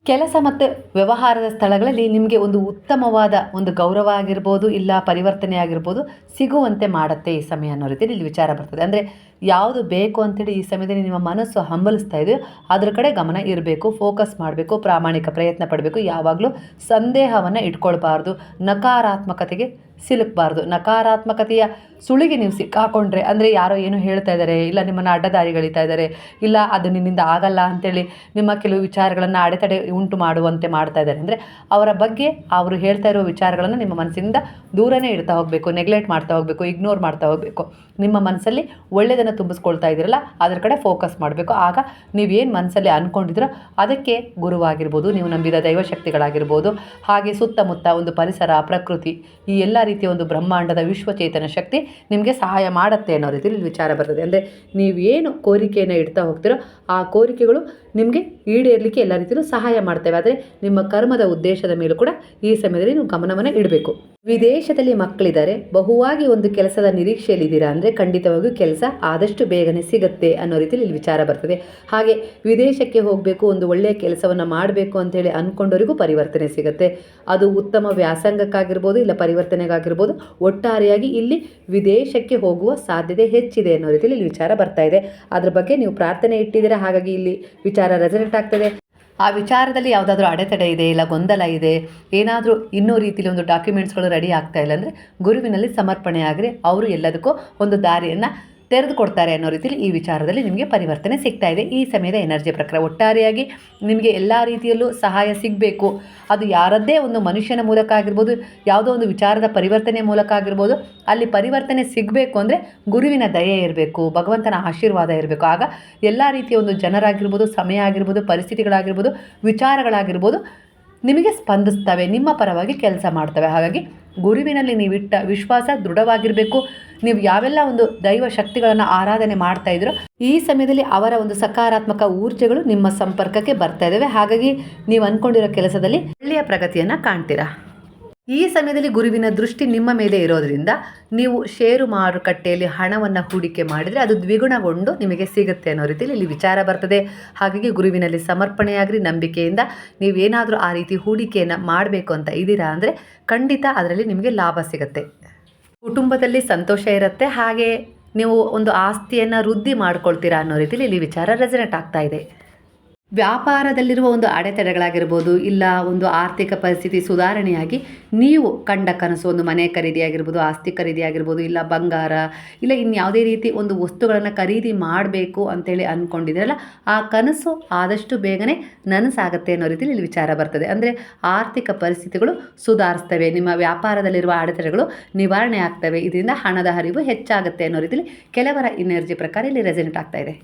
ಕೆಲಸ ಮತ್ತು ವ್ಯವಹಾರದ ಸ್ಥಳಗಳಲ್ಲಿ ನಿಮಗೆ ಒಂದು ಉತ್ತಮವಾದ ಒಂದು ಗೌರವ ಆಗಿರ್ಬೋದು, ಇಲ್ಲ ಪರಿವರ್ತನೆ ಆಗಿರ್ಬೋದು ಸಿಗುವಂತೆ ಮಾಡುತ್ತೆ ಈ ಸಮಯ ಅನ್ನೋ ರೀತಿಯಲ್ಲಿ ಇಲ್ಲಿ ವಿಚಾರ ಬರ್ತದೆ. ಅಂದರೆ ಯಾವುದು ಬೇಕು ಅಂತೇಳಿ ಈ ಸಮಯದಲ್ಲಿ ನಿಮ್ಮ ಮನಸ್ಸು ಹಂಬಲಿಸ್ತಾ ಇದೆಯೋ ಅದ್ರ ಕಡೆ ಗಮನ ಇರಬೇಕು ಫೋಕಸ್ ಮಾಡಬೇಕು, ಪ್ರಾಮಾಣಿಕ ಪ್ರಯತ್ನ ಪಡಬೇಕು, ಯಾವಾಗಲೂ ಸಂದೇಹವನ್ನು ಇಟ್ಕೊಳ್ಬಾರ್ದು, ನಕಾರಾತ್ಮಕತೆಗೆ ಸಿಲುಕಬಾರ್ದು. ನಕಾರಾತ್ಮಕತೆಯ ಸುಳಿಗೆ ನೀವು ಸಿಕ್ಕಾಕೊಂಡ್ರೆ, ಅಂದರೆ ಯಾರೋ ಏನು ಹೇಳ್ತಾ ಇದ್ದಾರೆ ಇಲ್ಲ ನಿಮ್ಮನ್ನು ಅಡ್ಡದಾರಿಗಳಿತಾ ಇದ್ದಾರೆ ಇಲ್ಲ ಅದು ನಿನ್ನಿಂದ ಆಗಲ್ಲ ಅಂತೇಳಿ ನಿಮ್ಮ ಕೆಲವು ವಿಚಾರಗಳನ್ನು ಅಡೆತಡೆ ಉಂಟು ಮಾಡುವಂತೆ ಮಾಡ್ತಾ ಇದ್ದಾರೆ ಅಂದರೆ ಅವರ ಬಗ್ಗೆ ಅವರು ಹೇಳ್ತಾ ಇರೋ ವಿಚಾರಗಳನ್ನು ನಿಮ್ಮ ಮನಸ್ಸಿನಿಂದ ದೂರನೇ ಇಡ್ತಾ ಹೋಗಬೇಕು ನೆಗ್ಲೆಕ್ಟ್ ಮಾಡ್ತಾ ಹೋಗಬೇಕು ಇಗ್ನೋರ್ ಮಾಡ್ತಾ ಹೋಗಬೇಕು. ನಿಮ್ಮ ಮನಸ್ಸಲ್ಲಿ ಒಳ್ಳೆಯದನ್ನು ತುಂಬಿಸ್ಕೊಳ್ತಾ ಇದ್ದೀರಲ್ಲ, ಅದರ ಕಡೆ ಫೋಕಸ್ ಮಾಡಬೇಕು. ಆಗ ನೀವೇನು ಮನಸ್ಸಲ್ಲಿ ಅಂದ್ಕೊಂಡಿದ್ರೋ ಅದಕ್ಕೆ ಗುರುವಾಗಿರ್ಬೋದು, ನೀವು ನಂಬಿದ ದೈವಶಕ್ತಿಗಳಾಗಿರ್ಬೋದು ಹಾಗೆ ಸುತ್ತಮುತ್ತ ಒಂದು ಪರಿಸರ, ಪ್ರಕೃತಿ, ಈ ಎಲ್ಲ ರೀತಿಯ ಒಂದು ಬ್ರಹ್ಮಾಂಡದ ವಿಶ್ವಚೇತನ ಶಕ್ತಿ ನಿಮಗೆ ಸಹಾಯ ಮಾಡುತ್ತೆ ಅನ್ನೋ ರೀತಿಯಲ್ಲಿ ವಿಚಾರ ಬರ್ತದೆ. ಅಂದರೆ ನೀವೇನು ಕೋರಿಕೆಯನ್ನು ಇಡ್ತಾ ಹೋಗ್ತೀರೋ ಆ ಕೋರಿಕೆಗಳು ನಿಮಗೆ ಈಡೇರಲಿಕ್ಕೆ ಎಲ್ಲ ರೀತಿಯಲ್ಲೂ ಸಹಾಯ ಮಾಡ್ತೇವೆ. ಆದರೆ ನಿಮ್ಮ ಕರ್ಮದ ಉದ್ದೇಶದ ಮೇಲೂ ಕೂಡ ಈ ಸಮಯದಲ್ಲಿ ನೀವು ಗಮನವನ್ನು ಇಡಬೇಕು. ವಿದೇಶದಲ್ಲಿ ಮಕ್ಕಳಿದ್ದಾರೆ. ಬಹುವಾಗಿ ಒಂದು ಕೆಲಸದ ನಿರೀಕ್ಷೆಯಲ್ಲಿದ್ದೀರಾ ಅಂದರೆ ಖಂಡಿತವಾಗಿಯೂ ಕೆಲಸ ಆದಷ್ಟು ಬೇಗನೆ ಸಿಗುತ್ತೆ ಅನ್ನೋ ರೀತಿಯಲ್ಲಿ ಇಲ್ಲಿ ವಿಚಾರ ಬರ್ತದೆ. ಹಾಗೆ ವಿದೇಶಕ್ಕೆ ಹೋಗಬೇಕು, ಒಂದು ಒಳ್ಳೆಯ ಕೆಲಸವನ್ನು ಮಾಡಬೇಕು ಅಂತೇಳಿ ಅಂದ್ಕೊಂಡವರಿಗೂ ಪರಿವರ್ತನೆ ಸಿಗುತ್ತೆ. ಅದು ಉತ್ತಮ ವ್ಯಾಸಂಗಕ್ಕಾಗಿರ್ಬೋದು, ಇಲ್ಲ ಪರಿವರ್ತನೆಗಾಗಿರ್ಬೋದು, ಒಟ್ಟಾರೆಯಾಗಿ ಇಲ್ಲಿ ವಿದೇಶಕ್ಕೆ ಹೋಗುವ ಸಾಧ್ಯತೆ ಹೆಚ್ಚಿದೆ ಅನ್ನೋ ರೀತಿಯಲ್ಲಿ ಇಲ್ಲಿ ವಿಚಾರ ಬರ್ತಾ ಇದೆ. ಅದ್ರ ಬಗ್ಗೆ ನೀವು ಪ್ರಾರ್ಥನೆ ಇಟ್ಟಿದ್ದೀರಾ? ಹಾಗಾಗಿ ಇಲ್ಲಿ ವಿಚಾರ ರೆಸನೆಕ್ಟ್ ಆಗ್ತದೆ. ಆ ವಿಚಾರದಲ್ಲಿ ಯಾವುದಾದ್ರೂ ಅಡೆತಡೆ ಇದೆ ಇಲ್ಲ ಗೊಂದಲ ಇದೆ, ಏನಾದರೂ ಇನ್ನೂ ರೀತಿಯಲ್ಲಿ ಒಂದು ಡಾಕ್ಯುಮೆಂಟ್ಸ್ಗಳು ರೆಡಿ ಆಗ್ತಾ ಇಲ್ಲ ಅಂದರೆ ಗುರುವಿನಲ್ಲಿ ಸಮರ್ಪಣೆ ಆಗಲಿ ಅವರು ಎಲ್ಲದಕ್ಕೂ ಒಂದು ದಾರಿಯನ್ನು ತೆರೆದುಕೊಡ್ತಾರೆ ಅನ್ನೋ ರೀತಿಯಲ್ಲಿ ಈ ವಿಚಾರದಲ್ಲಿ ನಿಮಗೆ ಪರಿವರ್ತನೆ ಸಿಗ್ತಾ ಇದೆ. ಈ ಸಮಯದ ಎನರ್ಜಿ ಪ್ರಕಾರ ಒಟ್ಟಾರೆಯಾಗಿ ನಿಮಗೆ ಎಲ್ಲ ರೀತಿಯಲ್ಲೂ ಸಹಾಯ ಸಿಗಬೇಕು. ಅದು ಯಾರದ್ದೇ ಒಂದು ಮನುಷ್ಯನ ಮೂಲಕ ಆಗಿರ್ಬೋದು, ಯಾವುದೋ ಒಂದು ವಿಚಾರದ ಪರಿವರ್ತನೆ ಮೂಲಕ ಆಗಿರ್ಬೋದು, ಅಲ್ಲಿ ಪರಿವರ್ತನೆ ಸಿಗಬೇಕು ಅಂದರೆ ಗುರುವಿನ ದಯೆ ಇರಬೇಕು, ಭಗವಂತನ ಆಶೀರ್ವಾದ ಇರಬೇಕು. ಆಗ ಎಲ್ಲ ರೀತಿಯ ಒಂದು ಜನರಾಗಿರ್ಬೋದು, ಸಮಯ ಆಗಿರ್ಬೋದು, ಪರಿಸ್ಥಿತಿಗಳಾಗಿರ್ಬೋದು, ವಿಚಾರಗಳಾಗಿರ್ಬೋದು ನಿಮಗೆ ಸ್ಪಂದಿಸ್ತವೆ, ನಿಮ್ಮ ಪರವಾಗಿ ಕೆಲಸ ಮಾಡ್ತವೆ. ಹಾಗಾಗಿ ಗುರುವಿನಲ್ಲಿ ನೀವಿಟ್ಟ ವಿಶ್ವಾಸ ದೃಢವಾಗಿರಬೇಕು. ನೀವು ಯಾವೆಲ್ಲ ಒಂದು ದೈವ ಶಕ್ತಿಗಳನ್ನು ಆರಾಧನೆ ಮಾಡ್ತಾ ಇದ್ರೋ, ಈ ಸಮಯದಲ್ಲಿ ಅವರ ಒಂದು ಸಕಾರಾತ್ಮಕ ಊರ್ಜೆಗಳು ನಿಮ್ಮ ಸಂಪರ್ಕಕ್ಕೆ ಬರ್ತಾ ಇದ್ದಾವೆ ಹಾಗಾಗಿ ನೀವು ಅಂದ್ಕೊಂಡಿರೋ ಕೆಲಸದಲ್ಲಿ ಒಳ್ಳೆಯ ಪ್ರಗತಿಯನ್ನು ಕಾಣ್ತೀರಾ? ಈ ಸಮಯದಲ್ಲಿ ಗುರುವಿನ ದೃಷ್ಟಿ ನಿಮ್ಮ ಮೇಲೆ ಇರೋದ್ರಿಂದ ನೀವು ಷೇರು ಮಾರುಕಟ್ಟೆಯಲ್ಲಿ ಹಣವನ್ನು ಹೂಡಿಕೆ ಮಾಡಿದರೆ ಅದು ದ್ವಿಗುಣಗೊಂಡು ನಿಮಗೆ ಸಿಗುತ್ತೆ ಅನ್ನೋ ರೀತಿಯಲ್ಲಿ ಇಲ್ಲಿ ವಿಚಾರ ಬರ್ತದೆ. ಹಾಗಾಗಿ ಗುರುವಿನಲ್ಲಿ ಸಮರ್ಪಣೆಯಾಗ್ರಿ, ನಂಬಿಕೆಯಿಂದ ನೀವೇನಾದರೂ ಆ ರೀತಿ ಹೂಡಿಕೆಯನ್ನು ಮಾಡಬೇಕು ಅಂತ ಇದ್ದೀರಾ ಅಂದರೆ ಖಂಡಿತ ಅದರಲ್ಲಿ ನಿಮಗೆ ಲಾಭ ಸಿಗುತ್ತೆ. ಕುಟುಂಬದಲ್ಲಿ ಸಂತೋಷ ಇರುತ್ತೆ. ಹಾಗೆ ನೀವು ಒಂದು ಆಸ್ತಿಯನ್ನು ವೃದ್ಧಿ ಮಾಡ್ಕೊಳ್ತೀರಾ ಅನ್ನೋ ರೀತಿಯಲ್ಲಿ ಇಲ್ಲಿ ವಿಚಾರ ರೆಸನೆಟ್ ಆಗ್ತಾ ಇದೆ. ವ್ಯಾಪಾರದಲ್ಲಿರುವ ಒಂದು ಅಡೆತಡೆಗಳಾಗಿರ್ಬೋದು, ಇಲ್ಲ ಒಂದು ಆರ್ಥಿಕ ಪರಿಸ್ಥಿತಿ ಸುಧಾರಣೆಯಾಗಿ ನೀವು ಕಂಡ ಕನಸು, ಒಂದು ಮನೆ ಖರೀದಿ ಆಗಿರ್ಬೋದು ಆಸ್ತಿ ಖರೀದಿ ಆಗಿರ್ಬೋದು ಇಲ್ಲ ಬಂಗಾರ, ಇಲ್ಲ ಇನ್ಯಾವುದೇ ರೀತಿ ಒಂದು ವಸ್ತುಗಳನ್ನು ಖರೀದಿ ಮಾಡಬೇಕು ಅಂತೇಳಿ ಅಂದ್ಕೊಂಡಿದ್ದೀರಲ್ಲ ಆ ಕನಸು ಆದಷ್ಟು ಬೇಗನೆ ನನಸಾಗುತ್ತೆ ಅನ್ನೋ ರೀತಿಯಲ್ಲಿ ಇಲ್ಲಿ ವಿಚಾರ ಬರ್ತದೆ. ಅಂದರೆ ಆರ್ಥಿಕ ಪರಿಸ್ಥಿತಿಗಳು ಸುಧಾರಿಸ್ತವೆ, ನಿಮ್ಮ ವ್ಯಾಪಾರದಲ್ಲಿರುವ ಅಡೆತಡೆಗಳು ನಿವಾರಣೆ ಆಗ್ತವೆ, ಇದರಿಂದ ಹಣದ ಹರಿವು ಹೆಚ್ಚಾಗುತ್ತೆ ಅನ್ನೋ ರೀತಿಯಲ್ಲಿ ಕೆಲವರ ಎನರ್ಜಿ ಪ್ರಕಾರ ಇಲ್ಲಿ ರೆಸೆಂಟ್ ಆಗ್ತಾ ಇದೆ.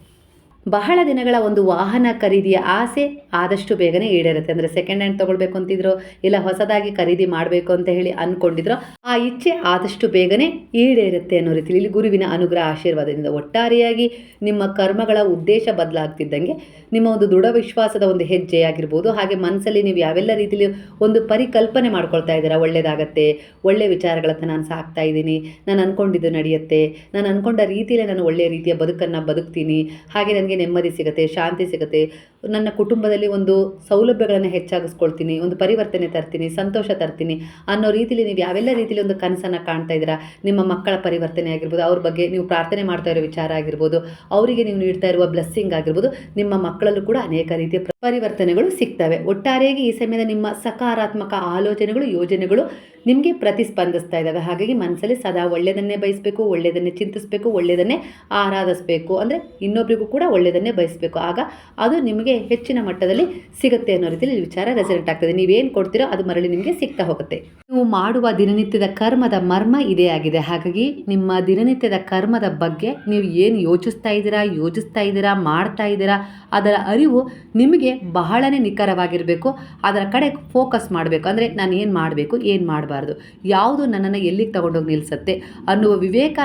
ಬಹಳ ದಿನಗಳ ಒಂದು ವಾಹನ ಖರೀದಿಯ ಆಸೆ ಆದಷ್ಟು ಬೇಗನೆ ಈಡೇರುತ್ತೆ. ಅಂದರೆ ಸೆಕೆಂಡ್ ಹ್ಯಾಂಡ್ ತೊಗೊಳ್ಬೇಕು ಅಂತಿದ್ರು, ಇಲ್ಲ ಹೊಸದಾಗಿ ಖರೀದಿ ಮಾಡಬೇಕು ಅಂತ ಹೇಳಿ ಅಂದ್ಕೊಂಡಿದ್ರು ಆ ಇಚ್ಛೆ ಆದಷ್ಟು ಬೇಗನೆ ಈಡೇರುತ್ತೆ ಅನ್ನೋ ರೀತಿಯಲ್ಲಿ ಇಲ್ಲಿ ಗುರುವಿನ ಅನುಗ್ರಹ ಆಶೀರ್ವಾದದಿಂದ ಒಟ್ಟಾರೆಯಾಗಿ ನಿಮ್ಮ ಕರ್ಮಗಳ ಉದ್ದೇಶ ಬದಲಾಗ್ತಿದ್ದಂಗೆ, ನಿಮ್ಮ ಒಂದು ದೃಢ ವಿಶ್ವಾಸದ ಒಂದು ಹೆಜ್ಜೆ ಆಗಿರ್ಬೋದು ಹಾಗೆ ಮನಸ್ಸಲ್ಲಿ ನೀವು ಯಾವೆಲ್ಲ ರೀತಿಯಲ್ಲಿ ಒಂದು ಪರಿಕಲ್ಪನೆ ಮಾಡ್ಕೊಳ್ತಾ ಇದ್ದೀರಾ, ಒಳ್ಳೇದಾಗತ್ತೆ, ಒಳ್ಳೆ ವಿಚಾರಗಳತ್ತ ನಾನು ಸಾಕ್ತಾ ಇದ್ದೀನಿ, ನಾನು ಅಂದ್ಕೊಂಡಿದ್ದು ನಡೆಯುತ್ತೆ, ನಾನು ಅಂದ್ಕೊಂಡ ರೀತಿಯಲ್ಲೇ ನಾನು ಒಳ್ಳೆಯ ರೀತಿಯ ಬದುಕನ್ನು ಬದುಕ್ತೀನಿ, ಹಾಗೆ ನನಗೆ ನೆಮ್ಮದಿ ಸಿಗುತ್ತೆ ಶಾಂತಿ ಸಿಗುತ್ತೆ. ನನ್ನ ಕುಟುಂಬದಲ್ಲಿ ಒಂದು ಸೌಲಭ್ಯಗಳನ್ನು ಹೆಚ್ಚಾಗಿಸ್ಕೊಳ್ತೀನಿ, ಒಂದು ಪರಿವರ್ತನೆ ತರ್ತೀನಿ, ಸಂತೋಷ ತರ್ತೀನಿ ಅನ್ನೋ ರೀತಿಯಲ್ಲಿ ನೀವು ಯಾವೆಲ್ಲ ರೀತಿಯಲ್ಲಿ ಒಂದು ಕನಸನ್ನು ಕಾಣ್ತಾ ಇದ್ದೀರಾ? ನಿಮ್ಮ ಮಕ್ಕಳ ಪರಿವರ್ತನೆ ಆಗಿರ್ಬೋದು, ಅವ್ರ ಬಗ್ಗೆ ನೀವು ಪ್ರಾರ್ಥನೆ ಮಾಡ್ತಾ ಇರೋ ವಿಚಾರ ಆಗಿರ್ಬೋದು, ಅವರಿಗೆ ನೀವು ನೀಡ್ತಾ ಇರುವ ಬ್ಲೆಸ್ಸಿಂಗ್ ಆಗಿರ್ಬೋದು, ನಿಮ್ಮ ಮಕ್ಕಳಲ್ಲೂ ಕೂಡ ಅನೇಕ ರೀತಿಯ ಪರಿವರ್ತನೆಗಳು ಸಿಗ್ತವೆ. ಒಟ್ಟಾರೆಯಾಗಿ ಈ ಸಮಯದ ನಿಮ್ಮ ಸಕಾರಾತ್ಮಕ ಆಲೋಚನೆಗಳು, ಯೋಜನೆಗಳು ನಿಮಗೆ ಪ್ರತಿಸ್ಪಂದಿಸ್ತಾ ಇದ್ದಾವೆ. ಹಾಗಾಗಿ ಮನಸ್ಸಲ್ಲಿ ಸದಾ ಒಳ್ಳೆಯದನ್ನೇ ಬಯಸಬೇಕು, ಒಳ್ಳೆಯದನ್ನೇ ಚಿಂತಿಸಬೇಕು, ಒಳ್ಳೆಯದನ್ನೇ ಆರಾಧಿಸಬೇಕು. ಅಂದರೆ ಇನ್ನೊಬ್ಬರಿಗೂ ಕೂಡ ಒಳ್ಳೆಯದನ್ನೇ ಬಯಸಬೇಕು. ಆಗ ಅದು ನಿಮಗೆ ಹೆಚ್ಚಿನ ಮಟ್ಟದಲ್ಲಿ ಸಿಗುತ್ತೆ ಅನ್ನೋ ರೀತಿಯಲ್ಲಿ ವಿಚಾರ ರೆಸಲ್ಟ್ ಆಗ್ತದೆ. ನೀವೇನು ಕೊಡ್ತೀರೋ ಅದು ಮರಳಿ ನಿಮಗೆ ಸಿಗ್ತಾ ಹೋಗುತ್ತೆ. ನೀವು ಮಾಡುವ ದಿನನಿತ್ಯದ ಕರ್ಮದ ಮರ್ಮ ಇದೇ ಆಗಿದೆ. ಹಾಗಾಗಿ ನಿಮ್ಮ ದಿನನಿತ್ಯದ ಕರ್ಮದ ಬಗ್ಗೆ ನೀವು ಏನು ಯೋಚಿಸ್ತಾ ಇದ್ದೀರಾ ಯೋಚಿಸ್ತಾ ಇದ್ದೀರಾ, ಮಾಡ್ತಾ ಇದ್ದೀರಾ, ಅದರ ಅರಿವು ನಿಮಗೆ ಬಹಳನೇ ನಿಖರವಾಗಿರಬೇಕು. ಅದರ ಕಡೆ ಫೋಕಸ್ ಮಾಡಬೇಕು. ಅಂದರೆ ನಾನು ಏನು ಮಾಡಬೇಕು, ಏನು ಮಾಡಬಾರ್ದು, ಯಾವುದು ನನ್ನನ್ನು ಎಲ್ಲಿಗೆ ತಗೊಂಡೋಗಿ ನಿಲ್ಲಿಸುತ್ತೆ ಅನ್ನುವ ವಿವೇಕ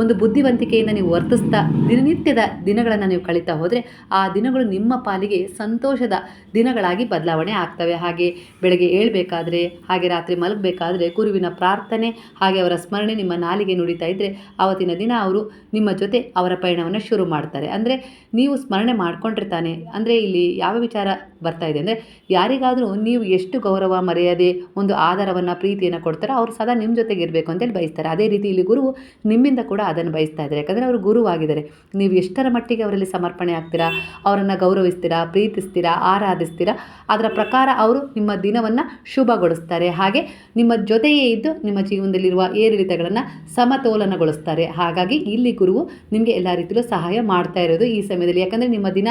ಒಂದು ಬುದ್ಧಿವಂತಿಕೆಯಿಂದ ನೀವು ವರ್ತಿಸ್ತಾ ದಿನನಿತ್ಯದ ದಿನಗಳನ್ನು ನೀವು ಕಳೀತಾ ಹೋದರೆ ಆ ದಿನಗಳು ನಿಮ್ಮ ಪಾಲಿಗೆ ಸಂತೋಷದ ದಿನಗಳಾಗಿ ಬದಲಾವಣೆ ಆಗ್ತವೆ. ಹಾಗೆ ಬೆಳಗ್ಗೆ ಏಳಬೇಕಾದ್ರೆ, ಹಾಗೆ ರಾತ್ರಿ ಮಲಗಬೇಕಾದ್ರೆ ಗುರುವಿನ ಪ್ರಾರ್ಥನೆ, ಹಾಗೆ ಅವರ ಸ್ಮರಣೆ ನಿಮ್ಮ ನಾಲಿಗೆ ನುಡಿತಾ ಇದ್ದರೆ ಆವತ್ತಿನ ದಿನ ಅವರು ನಿಮ್ಮ ಜೊತೆ ಅವರ ಪಯಣವನ್ನು ಶುರು ಮಾಡ್ತಾರೆ. ಅಂದರೆ ನೀವು ಸ್ಮರಣೆ ಮಾಡ್ಕೊಂಡಿರ್ತಾನೆ. ಅಂದರೆ ಇಲ್ಲಿ ಯಾವ ವಿಚಾರ ಬರ್ತಾ ಇದೆ ಅಂದರೆ ಯಾರಿಗಾದರೂ ನೀವು ಎಷ್ಟು ಗೌರವ ಮರೆಯದೆ ಒಂದು ಆಧಾರವನ್ನು ಪ್ರೀತಿಯನ್ನು ಕೊಡ್ತಾರೋ ಅವರು ಸದಾ ನಿಮ್ಮ ಜೊತೆಗೆ ಇರಬೇಕು ಅಂತೇಳಿ ಬಯಸ್ತಾರೆ. ಅದೇ ರೀತಿ ಇಲ್ಲಿ ಗುರು ನಿಮ್ಮಿಂದ ಕೂಡ ಅದನ್ನು ಬಯಸ್ತಾ ಇದ್ದಾರೆ. ಯಾಕಂದರೆ ಅವರು ಗುರುವಾಗಿದ್ದಾರೆ. ನೀವು ಎಷ್ಟರ ಮಟ್ಟಿಗೆ ಅವರಲ್ಲಿ ಸಮರ್ಪಣೆ ಆಗ್ತೀರಾ? ಅವರನ್ನು ಗೌರವಿಸ್ತೀರಾ? ಪೂಜಿಸ್ತೀರಾ ಪ್ರೀತಿಸ್ತೀರಾ, ಆರಾಧಿಸ್ತೀರಾ, ಅದರ ಪ್ರಕಾರ ಅವರು ನಿಮ್ಮ ದಿನವನ್ನು ಶುಭಗೊಳಿಸ್ತಾರೆ. ಹಾಗೆ ನಿಮ್ಮ ಜೊತೆಯೇ ಇದ್ದು ನಿಮ್ಮ ಜೀವನದಲ್ಲಿರುವ ಏರಿಳಿತಗಳನ್ನು ಸಮತೋಲನಗೊಳಿಸ್ತಾರೆ. ಹಾಗಾಗಿ ಇಲ್ಲಿ ಗುರುವು ನಿಮಗೆ ಎಲ್ಲ ರೀತಿಯಲ್ಲೂ ಸಹಾಯ ಮಾಡ್ತಾ ಇರೋದು ಈ ಸಮಯದಲ್ಲಿ. ಯಾಕಂದರೆ ನಿಮ್ಮ ದಿನ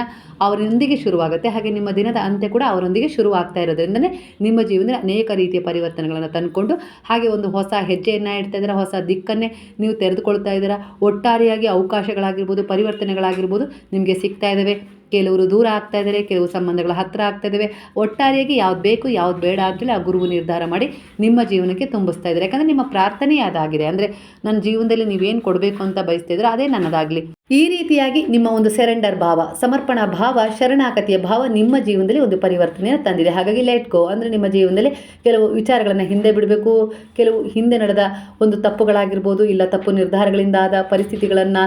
ಅವರೊಂದಿಗೆ ಶುರುವಾಗುತ್ತೆ. ಹಾಗೆ ನಿಮ್ಮ ದಿನದ ಅಂತ್ಯ ಕೂಡ ಅವರೊಂದಿಗೆ ಶುರುವಾಗ್ತಾ ಇರೋದ್ರಿಂದನೇ ನಿಮ್ಮ ಜೀವನದಲ್ಲಿ ಅನೇಕ ರೀತಿಯ ಪರಿವರ್ತನೆಗಳನ್ನು ತಂದುಕೊಂಡು, ಹಾಗೆ ಒಂದು ಹೊಸ ಹೆಜ್ಜೆಯನ್ನು ಇಡ್ತಾ ಇದ್ದೀರಾ. ಹೊಸ ದಿಕ್ಕನ್ನೇ ನೀವು ತೆರೆದುಕೊಳ್ತಾ ಇದ್ದೀರಾ. ಒಟ್ಟಾರೆಯಾಗಿ ಅವಕಾಶಗಳಾಗಿರ್ಬೋದು, ಪರಿವರ್ತನೆಗಳಾಗಿರ್ಬೋದು ನಿಮಗೆ ಸಿಗ್ತಾ ಇದ್ದಾವೆ. ಕೆಲವರು ದೂರ ಆಗ್ತಾ ಇದ್ದಾರೆ, ಕೆಲವು ಸಂಬಂಧಗಳು ಹತ್ತಿರ ಆಗ್ತಾ ಇದ್ದಾವೆ. ಒಟ್ಟಾರೆಯಾಗಿ ಯಾವ್ದು ಬೇಕು, ಯಾವ್ದು ಬೇಡ ಅಂತೇಳಿ ಆ ಗುರುವು ನಿರ್ಧಾರ ಮಾಡಿ ನಿಮ್ಮ ಜೀವನಕ್ಕೆ ತುಂಬಿಸ್ತಾ ಇದ್ದಾರೆ. ಯಾಕಂದರೆ ನಿಮ್ಮ ಪ್ರಾರ್ಥನೆ ಅದಾಗಿದೆ ಅಂದರೆ ನನ್ನ ಜೀವನದಲ್ಲಿ ನೀವೇನು ಕೊಡಬೇಕು ಅಂತ ಬಯಸ್ತಿದ್ರೆ ಅದೇ ನನ್ನದಾಗಲಿ. ಈ ರೀತಿಯಾಗಿ ನಿಮ್ಮ ಒಂದು ಸೆರೆಂಡರ್ ಭಾವ, ಸಮರ್ಪಣಾ ಭಾವ, ಶರಣಾಗತಿಯ ಭಾವ ನಿಮ್ಮ ಜೀವನದಲ್ಲಿ ಒಂದು ಪರಿವರ್ತನೆಯನ್ನು ತಂದಿದೆ. ಹಾಗಾಗಿ ಲೆಟ್ ಗೋ ಅಂದರೆ ನಿಮ್ಮ ಜೀವನದಲ್ಲಿ ಕೆಲವು ವಿಚಾರಗಳನ್ನು ಹಿಂದೆ ಬಿಡಬೇಕು, ಕೆಲವು ಹಿಂದೆ ನಡೆದ ಒಂದು ತಪ್ಪುಗಳಾಗಿರ್ಬೋದು, ಇಲ್ಲ ತಪ್ಪು ನಿರ್ಧಾರಗಳಿಂದ ಆದ ಪರಿಸ್ಥಿತಿಗಳನ್ನು,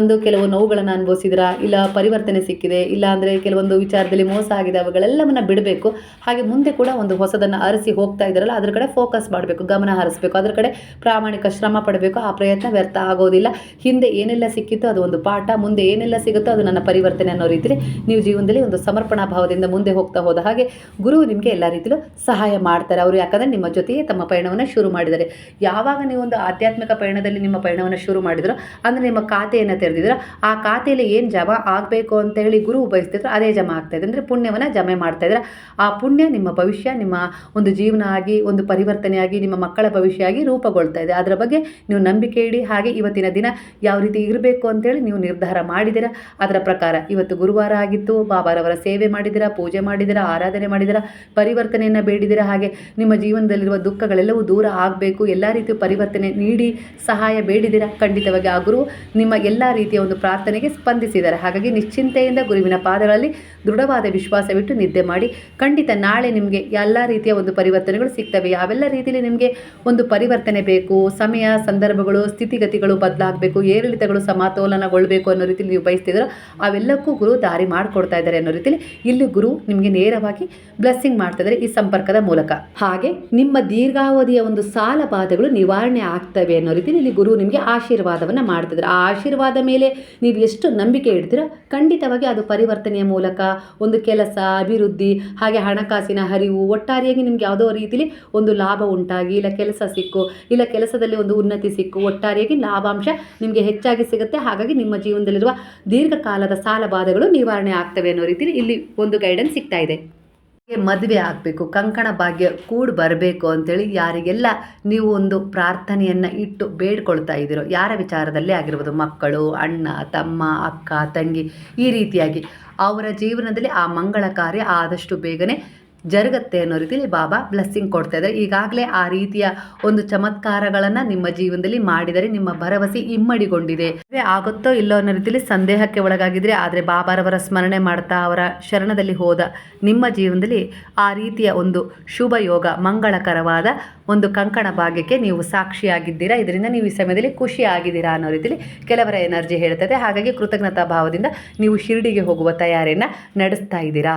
ಒಂದು ಕೆಲವು ನೋವುಗಳನ್ನು ಅನುಭವಿಸಿದ್ರ, ಇಲ್ಲ ಪರಿವರ್ತನೆ ಸಿಕ್ಕಿದೆ ಇಲ್ಲ ಅಂದರೆ ಕೆಲವೊಂದು ವಿಚಾರದಲ್ಲಿ ಮೋಸ ಆಗಿದೆ, ಅವುಗಳೆಲ್ಲವನ್ನು ಬಿಡಬೇಕು. ಹಾಗೆ ಮುಂದೆ ಕೂಡ ಒಂದು ಹೊಸದನ್ನು ಅರಸಿ ಹೋಗ್ತಾ ಇದ್ದಾರಲ್ಲ, ಅದ್ರ ಕಡೆ ಫೋಕಸ್ ಮಾಡಬೇಕು, ಗಮನ ಹರಿಸಬೇಕು. ಅದ್ರ ಕಡೆ ಪ್ರಾಮಾಣಿಕ ಶ್ರಮ ಪಡಬೇಕು, ಆ ಪ್ರಯತ್ನ ವ್ಯರ್ಥ ಆಗೋದಿಲ್ಲ. ಹಿಂದೆ ಏನೆಲ್ಲ ಸಿಕ್ಕಿತ್ತು ಅದು ಒಂದು ಪಾಠ, ಮುಂದೆ ಏನೆಲ್ಲ ಸಿಗುತ್ತೋ ಅದು ನನ್ನ ಪರಿವರ್ತನೆ ಅನ್ನೋ ರೀತಿಯಲ್ಲಿ ನೀವು ಜೀವನದಲ್ಲಿ ಒಂದು ಸಮರ್ಪಣಾ ಭಾವದಿಂದ ಮುಂದೆ ಹೋಗ್ತಾ ಹೋದ ಹಾಗೆ ಗುರು ನಿಮಗೆ ಎಲ್ಲ ರೀತಿಯಲ್ಲೂ ಸಹಾಯ ಮಾಡ್ತಾರೆ. ಅವರು ಯಾಕಂದರೆ ನಿಮ್ಮ ಜೊತೆಯೇ ತಮ್ಮ ಪಯಣವನ್ನು ಶುರು ಮಾಡಿದ್ದಾರೆ. ಯಾವಾಗ ನೀವು ಒಂದು ಆಧ್ಯಾತ್ಮಿಕ ಪಯಣದಲ್ಲಿ ನಿಮ್ಮ ಪಯಣವನ್ನು ಶುರು ಮಾಡಿದ್ರು, ಅಂದರೆ ನಿಮ್ಮ ಖಾತೆಯನ್ನು ತೆರೆದಿದ್ರು ಆ ಖಾತೆಯಲ್ಲಿ ಏನು ಜಮಾ ಆಗಬೇಕು ಅಂತ ಹೇಳಿ ಗುರು ಉಪಯೋಗಿಸ್ತಿದ್ರು, ಅದೇ ಜಮಾ ಆಗ್ತಾ ಇದೆ. ಅಂದರೆ ಪುಣ್ಯವನ್ನು ಜಮೆ ಮಾಡ್ತಾ ಇದ್ದಾರೆ. ಆ ಪುಣ್ಯ ನಿಮ್ಮ ಭವಿಷ್ಯ, ನಿಮ್ಮ ಒಂದು ಜೀವನ ಆಗಿ, ಒಂದು ಪರಿವರ್ತನೆಯಾಗಿ ನಿಮ್ಮ ಮಕ್ಕಳ ಭವಿಷ್ಯ ಆಗಿ ರೂಪುಗೊಳ್ತಾ ಇದೆ. ಅದರ ಬಗ್ಗೆ ನೀವು ನಂಬಿಕೆ ಇಡಿ. ಹಾಗೆ ಇವತ್ತಿನ ದಿನ ಯಾವ ರೀತಿ ಇರಬೇಕು ಅಂತೇಳಿ ನೀವು ನಿರ್ಧಾರ ಮಾಡಿದಿರ ಅದರ ಪ್ರಕಾರ ಇವತ್ತು ಗುರುವಾರ ಆಗಿತ್ತು. ಬಾಬಾರವರ ಸೇವೆ ಮಾಡಿದಿರ ಪೂಜೆ ಮಾಡಿದಿರ ಆರಾಧನೆ ಮಾಡಿದಿರ ಪರಿವರ್ತನೆಯನ್ನು ಬೇಡಿದಿರ ಹಾಗೆ ನಿಮ್ಮ ಜೀವನದಲ್ಲಿರುವ ದುಃಖಗಳೆಲ್ಲವೂ ದೂರ ಆಗಬೇಕು. ಎಲ್ಲ ರೀತಿಯ ಪರಿವರ್ತನೆ ನೀಡಿ, ಸಹಾಯ ಬೇಡಿದಿರ ಖಂಡಿತವಾಗಿ ಆ ಗುರು ನಿಮ್ಮ ಎಲ್ಲ ರೀತಿಯ ಒಂದು ಪ್ರಾರ್ಥನೆಗೆ ಸ್ಪಂದಿಸಿದ್ದಾರೆ. ಹಾಗಾಗಿ ನಿಶ್ಚಿಂತೆಯಿಂದ ಗುರುವಿನ ಪಾದಗಳಲ್ಲಿ ದೃಢವಾದ ವಿಶ್ವಾಸವಿಟ್ಟು ನಿದ್ದೆ ಮಾಡಿ, ಖಂಡಿತ ನಾಳೆ ನಿಮಗೆ ಎಲ್ಲ ರೀತಿಯ ಒಂದು ಪರಿವರ್ತನೆಗಳು ಸಿಗ್ತವೆ. ಯಾವೆಲ್ಲ ರೀತಿಯಲ್ಲಿ ನಿಮಗೆ ಒಂದು ಪರಿವರ್ತನೆ ಬೇಕು, ಸಮಯ, ಸಂದರ್ಭಗಳು, ಸ್ಥಿತಿಗತಿಗಳು ಬದಲಾಗಬೇಕು, ಏರಿಳಿತಗಳು ಸಮತೋಲನಗೊಳ್ಳಬೇಕು ಅನ್ನೋ ರೀತಿಯಲ್ಲಿ ನೀವು ಬಯಸ್ತಿದ್ರು ಅವೆಲ್ಲಕ್ಕೂ ಗುರು ದಾರಿ ಮಾಡಿಕೊಡ್ತಾ ಇದ್ದಾರೆ ಅನ್ನೋ ರೀತಿಯಲ್ಲಿ ಇಲ್ಲಿ ಗುರು ನಿಮಗೆ ನೇರವಾಗಿ ಬ್ಲೆಸ್ಸಿಂಗ್ ಮಾಡ್ತಾ ಇದ್ದಾರೆ ಈ ಸಂಪರ್ಕದ ಮೂಲಕ. ಹಾಗೆ ನಿಮ್ಮ ದೀರ್ಘಾವಧಿಯ ಒಂದು ಸಾಲ ಬಾಧೆಗಳು ನಿವಾರಣೆ ಆಗ್ತವೆ ಅನ್ನೋ ರೀತಿಯಲ್ಲಿ ಇಲ್ಲಿ ಗುರು ನಿಮಗೆ ಆಶೀರ್ವಾದವನ್ನು ಮಾಡ್ತಿದ್ದಾರೆ ಆ ಆಶೀರ್ವಾದ ಮೇಲೆ ನೀವು ಎಷ್ಟು ನಂಬಿಕೆ ಇಡ್ತೀರೋ ಖಂಡಿತವಾಗಿ ಅದು ಪರಿವರ್ತನೆಯ ಮೂಲಕ ಒಂದು ಕೆಲಸ, ಅಭಿವೃದ್ಧಿ, ಹಾಗೆ ಹಣಕಾಸಿನ ಹರಿವು ಒಟ್ಟಾರೆಯಾಗಿ ನಿಮ್ಗೆ ಯಾವುದೋ ರೀತಿಯಲ್ಲಿ ಒಂದು ಲಾಭ ಉಂಟಾಗಿ, ಇಲ್ಲ ಕೆಲಸ ಸಿಕ್ಕು, ಇಲ್ಲ ಕೆಲಸದಲ್ಲಿ ಒಂದು ಉನ್ನತಿ ಸಿಕ್ಕು, ಒಟ್ಟಾರೆಯಾಗಿ ಲಾಭಾಂಶ ನಿಮಗೆ ಹೆಚ್ಚಾಗಿ ಸಿಗುತ್ತೆ. ಹಾಗಾಗಿ ನಿಮ್ಮ ಜೀವನದಲ್ಲಿರುವ ದೀರ್ಘಕಾಲದ ಸಾಲ ಬಾಧೆಗಳು ನಿವಾರಣೆ ಆಗ್ತವೆ ಅನ್ನೋ ರೀತಿಯಲ್ಲಿ ಇಲ್ಲಿ ಒಂದು ಗೈಡೆನ್ಸ್ ಸಿಗ್ತಾ ಇದೆ. ಮದುವೆ ಆಗಬೇಕು, ಕಂಕಣ ಭಾಗ್ಯ ಕೂಡಿ ಬರಬೇಕು ಅಂತೇಳಿ ಯಾರಿಗೆಲ್ಲ ನೀವು ಒಂದು ಪ್ರಾರ್ಥನೆಯನ್ನು ಇಟ್ಟು ಬೇಡ್ಕೊಳ್ತಾ ಇದ್ದೀರೋ, ಯಾರ ವಿಚಾರದಲ್ಲೇ ಆಗಿರ್ಬೋದು, ಮಕ್ಕಳು, ಅಣ್ಣ, ತಮ್ಮ, ಅಕ್ಕ, ತಂಗಿ ಈ ರೀತಿಯಾಗಿ ಅವರ ಜೀವನದಲ್ಲಿ ಆ ಮಂಗಳ ಕಾರ್ಯ ಆದಷ್ಟು ಬೇಗನೆ ಜರುಗತ್ತೆ ಅನ್ನೋ ರೀತಿಯಲ್ಲಿ ಬಾಬಾ ಬ್ಲೆಸ್ಸಿಂಗ್ ಕೊಡ್ತಾ ಇದ್ದಾರೆ. ಈಗಾಗಲೇ ಆ ರೀತಿಯ ಒಂದು ಚಮತ್ಕಾರಗಳನ್ನು ನಿಮ್ಮ ಜೀವನದಲ್ಲಿ ಮಾಡಿದರೆ ನಿಮ್ಮ ಭರವಸೆ ಇಮ್ಮಡಿಗೊಂಡಿದೆ. ಆಗುತ್ತೋ ಇಲ್ಲೋ ಅನ್ನೋ ರೀತಿಯಲ್ಲಿ ಸಂದೇಹಕ್ಕೆ ಒಳಗಾಗಿದ್ರೆ, ಆದರೆ ಬಾಬಾರವರ ಸ್ಮರಣೆ ಮಾಡ್ತಾ ಅವರ ಶರಣದಲ್ಲಿ ಹೋದ ನಿಮ್ಮ ಜೀವನದಲ್ಲಿ ಆ ರೀತಿಯ ಒಂದು ಶುಭ ಯೋಗ, ಮಂಗಳಕರವಾದ ಒಂದು ಕಂಕಣ ಭಾಗ್ಯಕ್ಕೆ ನೀವು ಸಾಕ್ಷಿಯಾಗಿದ್ದೀರಾ. ಇದರಿಂದ ನೀವು ಈ ಸಮಯದಲ್ಲಿ ಖುಷಿ ಆಗಿದ್ದೀರಾ ಅನ್ನೋ ರೀತಿಯಲ್ಲಿ ಕೆಲವರ ಎನರ್ಜಿ ಹೇಳ್ತದೆ ಹಾಗಾಗಿ ಕೃತಜ್ಞತಾ ಭಾವದಿಂದ ನೀವು ಶಿರಡಿಗೆ ಹೋಗುವ ತಯಾರಿಯನ್ನು ನಡೆಸ್ತಾ ಇದ್ದೀರಾ.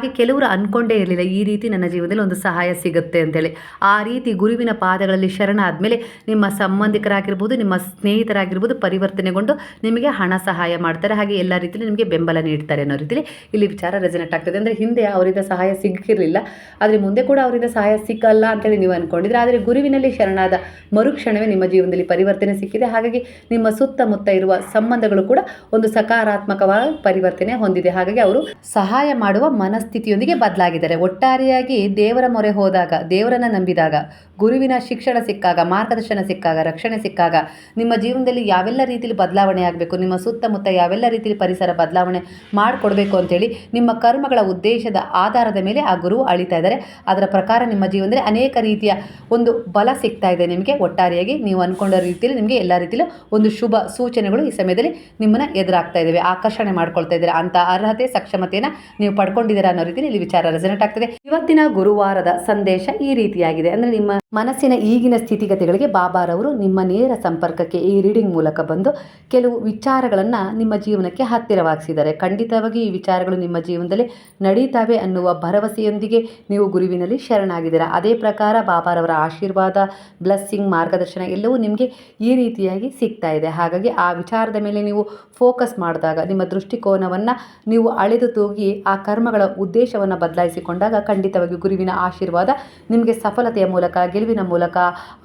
ಹಾಗೆ ಕೆಲವರು ಅಂದ್ಕೊಂಡೇ ಇರಲಿಲ್ಲ, ಈ ರೀತಿ ನನ್ನ ಜೀವನದಲ್ಲಿ ಒಂದು ಸಹಾಯ ಸಿಗುತ್ತೆ ಅಂತೇಳಿ. ಆ ರೀತಿ ಗುರುವಿನ ಪಾದಗಳಲ್ಲಿ ಶರಣ ಆದಮೇಲೆ ನಿಮ್ಮ ಸಂಬಂಧಿಕರಾಗಿರ್ಬೋದು, ನಿಮ್ಮ ಸ್ನೇಹಿತರಾಗಿರ್ಬೋದು ಪರಿವರ್ತನೆಗೊಂಡು ನಿಮಗೆ ಹಣ ಸಹಾಯ ಮಾಡ್ತಾರೆ. ಹಾಗೆ ಎಲ್ಲ ರೀತಿಯಲ್ಲಿ ನಿಮಗೆ ಬೆಂಬಲ ನೀಡ್ತಾರೆ ಅನ್ನೋ ರೀತಿಯಲ್ಲಿ ಇಲ್ಲಿ ವಿಚಾರ ರೆಸನೆಟ್ ಆಗ್ತದೆ. ಅಂದರೆ ಹಿಂದೆ ಅವರಿಂದ ಸಹಾಯ ಸಿಕ್ಕಿರಲಿಲ್ಲ ಆದರೆ ಮುಂದೆ ಕೂಡ ಅವರಿಂದ ಸಹಾಯ ಸಿಕ್ಕಲ್ಲ ಅಂತೇಳಿ ನೀವು ಅಂದ್ಕೊಂಡಿದ್ರೆ ಆದರೆ ಗುರುವಿನಲ್ಲಿ ಶರಣಾದ ಮರುಕ್ಷಣವೇ ನಿಮ್ಮ ಜೀವನದಲ್ಲಿ ಪರಿವರ್ತನೆ ಸಿಕ್ಕಿದೆ. ಹಾಗಾಗಿ ನಿಮ್ಮ ಸುತ್ತಮುತ್ತ ಇರುವ ಸಂಬಂಧಗಳು ಕೂಡ ಒಂದು ಸಕಾರಾತ್ಮಕವಾದ ಪರಿವರ್ತನೆ ಹೊಂದಿದೆ. ಹಾಗಾಗಿ ಅವರು ಸಹಾಯ ಮಾಡುವ ಮನಸ್ಥಿತಿಯೊಂದಿಗೆ ಬದಲಾಗಿದ್ದಾರೆ. ಒಟ್ಟಾರೆಯಾಗಿ ದೇವರ ಮೊರೆ ಹೋದಾಗ ದೇವರನ್ನು ನಂಬಿದಾಗ ಗುರುವಿನ ಶಿಕ್ಷಣ ಸಿಕ್ಕಾಗ, ಮಾರ್ಗದರ್ಶನ ಸಿಕ್ಕಾಗ, ರಕ್ಷಣೆ ಸಿಕ್ಕಾಗ, ನಿಮ್ಮ ಜೀವನದಲ್ಲಿ ಯಾವೆಲ್ಲ ರೀತಿಯಲ್ಲಿ ಬದಲಾವಣೆ ಆಗಬೇಕು, ನಿಮ್ಮ ಸುತ್ತಮುತ್ತ ಯಾವೆಲ್ಲ ರೀತಿಯಲ್ಲಿ ಪರಿಸರ ಬದಲಾವಣೆ ಮಾಡಿಕೊಡ್ಬೇಕು ಅಂತೇಳಿ ನಿಮ್ಮ ಕರ್ಮಗಳ ಉದ್ದೇಶದ ಆಧಾರದ ಮೇಲೆ ಆ ಗುರು ಅಳಿತಾ ಇದ್ದಾರೆ. ಅದರ ಪ್ರಕಾರ ನಿಮ್ಮ ಜೀವನದಲ್ಲಿ ಅನೇಕ ರೀತಿಯ ಒಂದು ಬಲ ಸಿಗ್ತಾ ಇದೆ ನಿಮಗೆ. ಒಟ್ಟಾರೆಯಾಗಿ ನೀವು ಅಂದ್ಕೊಂಡ ರೀತಿಯಲ್ಲಿ ನಿಮಗೆ ಎಲ್ಲ ರೀತಿಯಲ್ಲೂ ಒಂದು ಶುಭ ಸೂಚನೆಗಳು ಈ ಸಮಯದಲ್ಲಿ ನಿಮ್ಮನ್ನು ಎದುರಾಗ್ತಾ ಇದ್ದಾವೆ. ಆಕರ್ಷಣೆ ಮಾಡ್ಕೊಳ್ತಾ ಇದ್ದಾರೆ. ಅಂತ ಅರ್ಹತೆ, ಸಕ್ಷಮತೆಯನ್ನು ನೀವು ಪಡ್ಕೊಂಡಿದ್ದೀರಾ ಅನ್ನೋ ರೀತಿಯಲ್ಲಿ ಇಲ್ಲಿ ವಿಚಾರ ರೆಸನೆಟ್ ಆಗ್ತದೆ. ಇವತ್ತಿನ ಗುರುವಾರದ ಸಂದೇಶ ಈ ರೀತಿಯಾಗಿದೆ. ಅಂದರೆ ನಿಮ್ಮ ಮನಸ್ಸಿನ ಈಗಿನ ಸ್ಥಿತಿಗತಿಗಳಿಗೆ ಬಾಬಾರವರು ನಿಮ್ಮ ನೇರ ಸಂಪರ್ಕಕ್ಕೆ ಈ ರೀಡಿಂಗ್ ಮೂಲಕ ಬಂದು ಕೆಲವು ವಿಚಾರಗಳನ್ನು ನಿಮ್ಮ ಜೀವನಕ್ಕೆ ಹತ್ತಿರವಾಗಿಸಿದ್ದಾರೆ. ಖಂಡಿತವಾಗಿ ಈ ವಿಚಾರಗಳು ನಿಮ್ಮ ಜೀವನದಲ್ಲಿ ನಡೀತಾವೆ ಅನ್ನುವ ಭರವಸೆಯೊಂದಿಗೆ ನೀವು ಗುರುವಿನಲ್ಲಿ ಶರಣಾಗಿದ್ದೀರಾ. ಅದೇ ಪ್ರಕಾರ ಬಾಬಾರವರ ಆಶೀರ್ವಾದ, ಬ್ಲಸ್ಸಿಂಗ್, ಮಾರ್ಗದರ್ಶನ ಎಲ್ಲವೂ ನಿಮಗೆ ಈ ರೀತಿಯಾಗಿ ಸಿಗ್ತಾ ಇದೆ. ಹಾಗಾಗಿ ಆ ವಿಚಾರದ ಮೇಲೆ ನೀವು ಫೋಕಸ್ ಮಾಡಿದಾಗ, ನಿಮ್ಮ ದೃಷ್ಟಿಕೋನವನ್ನು ನೀವು ಅಳೆದು ತೂಗಿ ಆ ಕರ್ಮಗಳ ಉದ್ದೇಶವನ್ನು ಬದಲಾಯಿಸಿಕೊಂಡಾಗ ಖಂಡಿತವಾಗಿ ಗುರುವಿನ ಆಶೀರ್ವಾದ ನಿಮಗೆ ಸಫಲತೆಯ ಮೂಲಕ ಗೆಲುವಿನ ಮೂಲಕ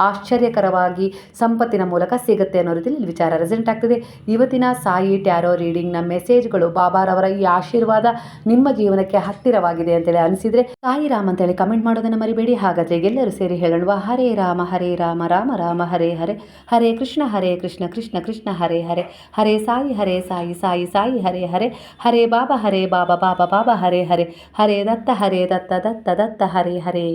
ಆಶ್ಚರ್ಯಕರವಾಗಿ ಸಂಪತ್ತಿನ ಮೂಲಕ ಸಿಗುತ್ತೆ ಅನ್ನೋ ರೀತಿಯಲ್ಲಿ ವಿಚಾರ ರೆಸೆಂಟ್ ಆಗ್ತಿದೆ. ಇವತ್ತಿನ ಸಾಯಿ ಟ್ಯಾರೋ ರೀಡಿಂಗ್ನ ಮೆಸೇಜ್ಗಳು ಬಾಬಾರವರ ಈ ಆಶೀರ್ವಾದ ನಿಮ್ಮ ಜೀವನಕ್ಕೆ ಹತ್ತಿರವಾಗಿದೆ ಅಂತೇಳಿ ಅನಿಸಿದ್ರೆ ಸಾಯಿ ರಾಮ್ ಅಂತೇಳಿ ಕಮೆಂಟ್ ಮಾಡೋದನ್ನು ಮರಿಬೇಡಿ. ಹಾಗಾದರೆ ಎಲ್ಲರೂ ಸೇರಿ ಹೇಳೋಣ ಹರೇ ರಾಮ ಹರೇ ರಾಮ ರಾಮ ರಾಮ, ಹರೇ ಹರೇ ಹರೇ ಕೃಷ್ಣ ಹರೇ ಕೃಷ್ಣ ಕೃಷ್ಣ ಕೃಷ್ಣ, ಹರೇ ಹರೇ ಹರೇ ಸಾಯಿ ಹರೇ ಸಾಯಿ ಸಾಯಿ ಸಾಯಿ, ಹರೇ ಹರೇ ಹರೇ ಬಾಬಾ ಹರೇ ಬಾಬಾ ಬಾಬಾ ಬಾಬಾ, ಹರೇ ಹರೇ ಹರೇ ದತ್ತ ಹರೇ ದತ್ತ ದತ್ತ ದತ್ತ, ಹರೇ ಹರೇ.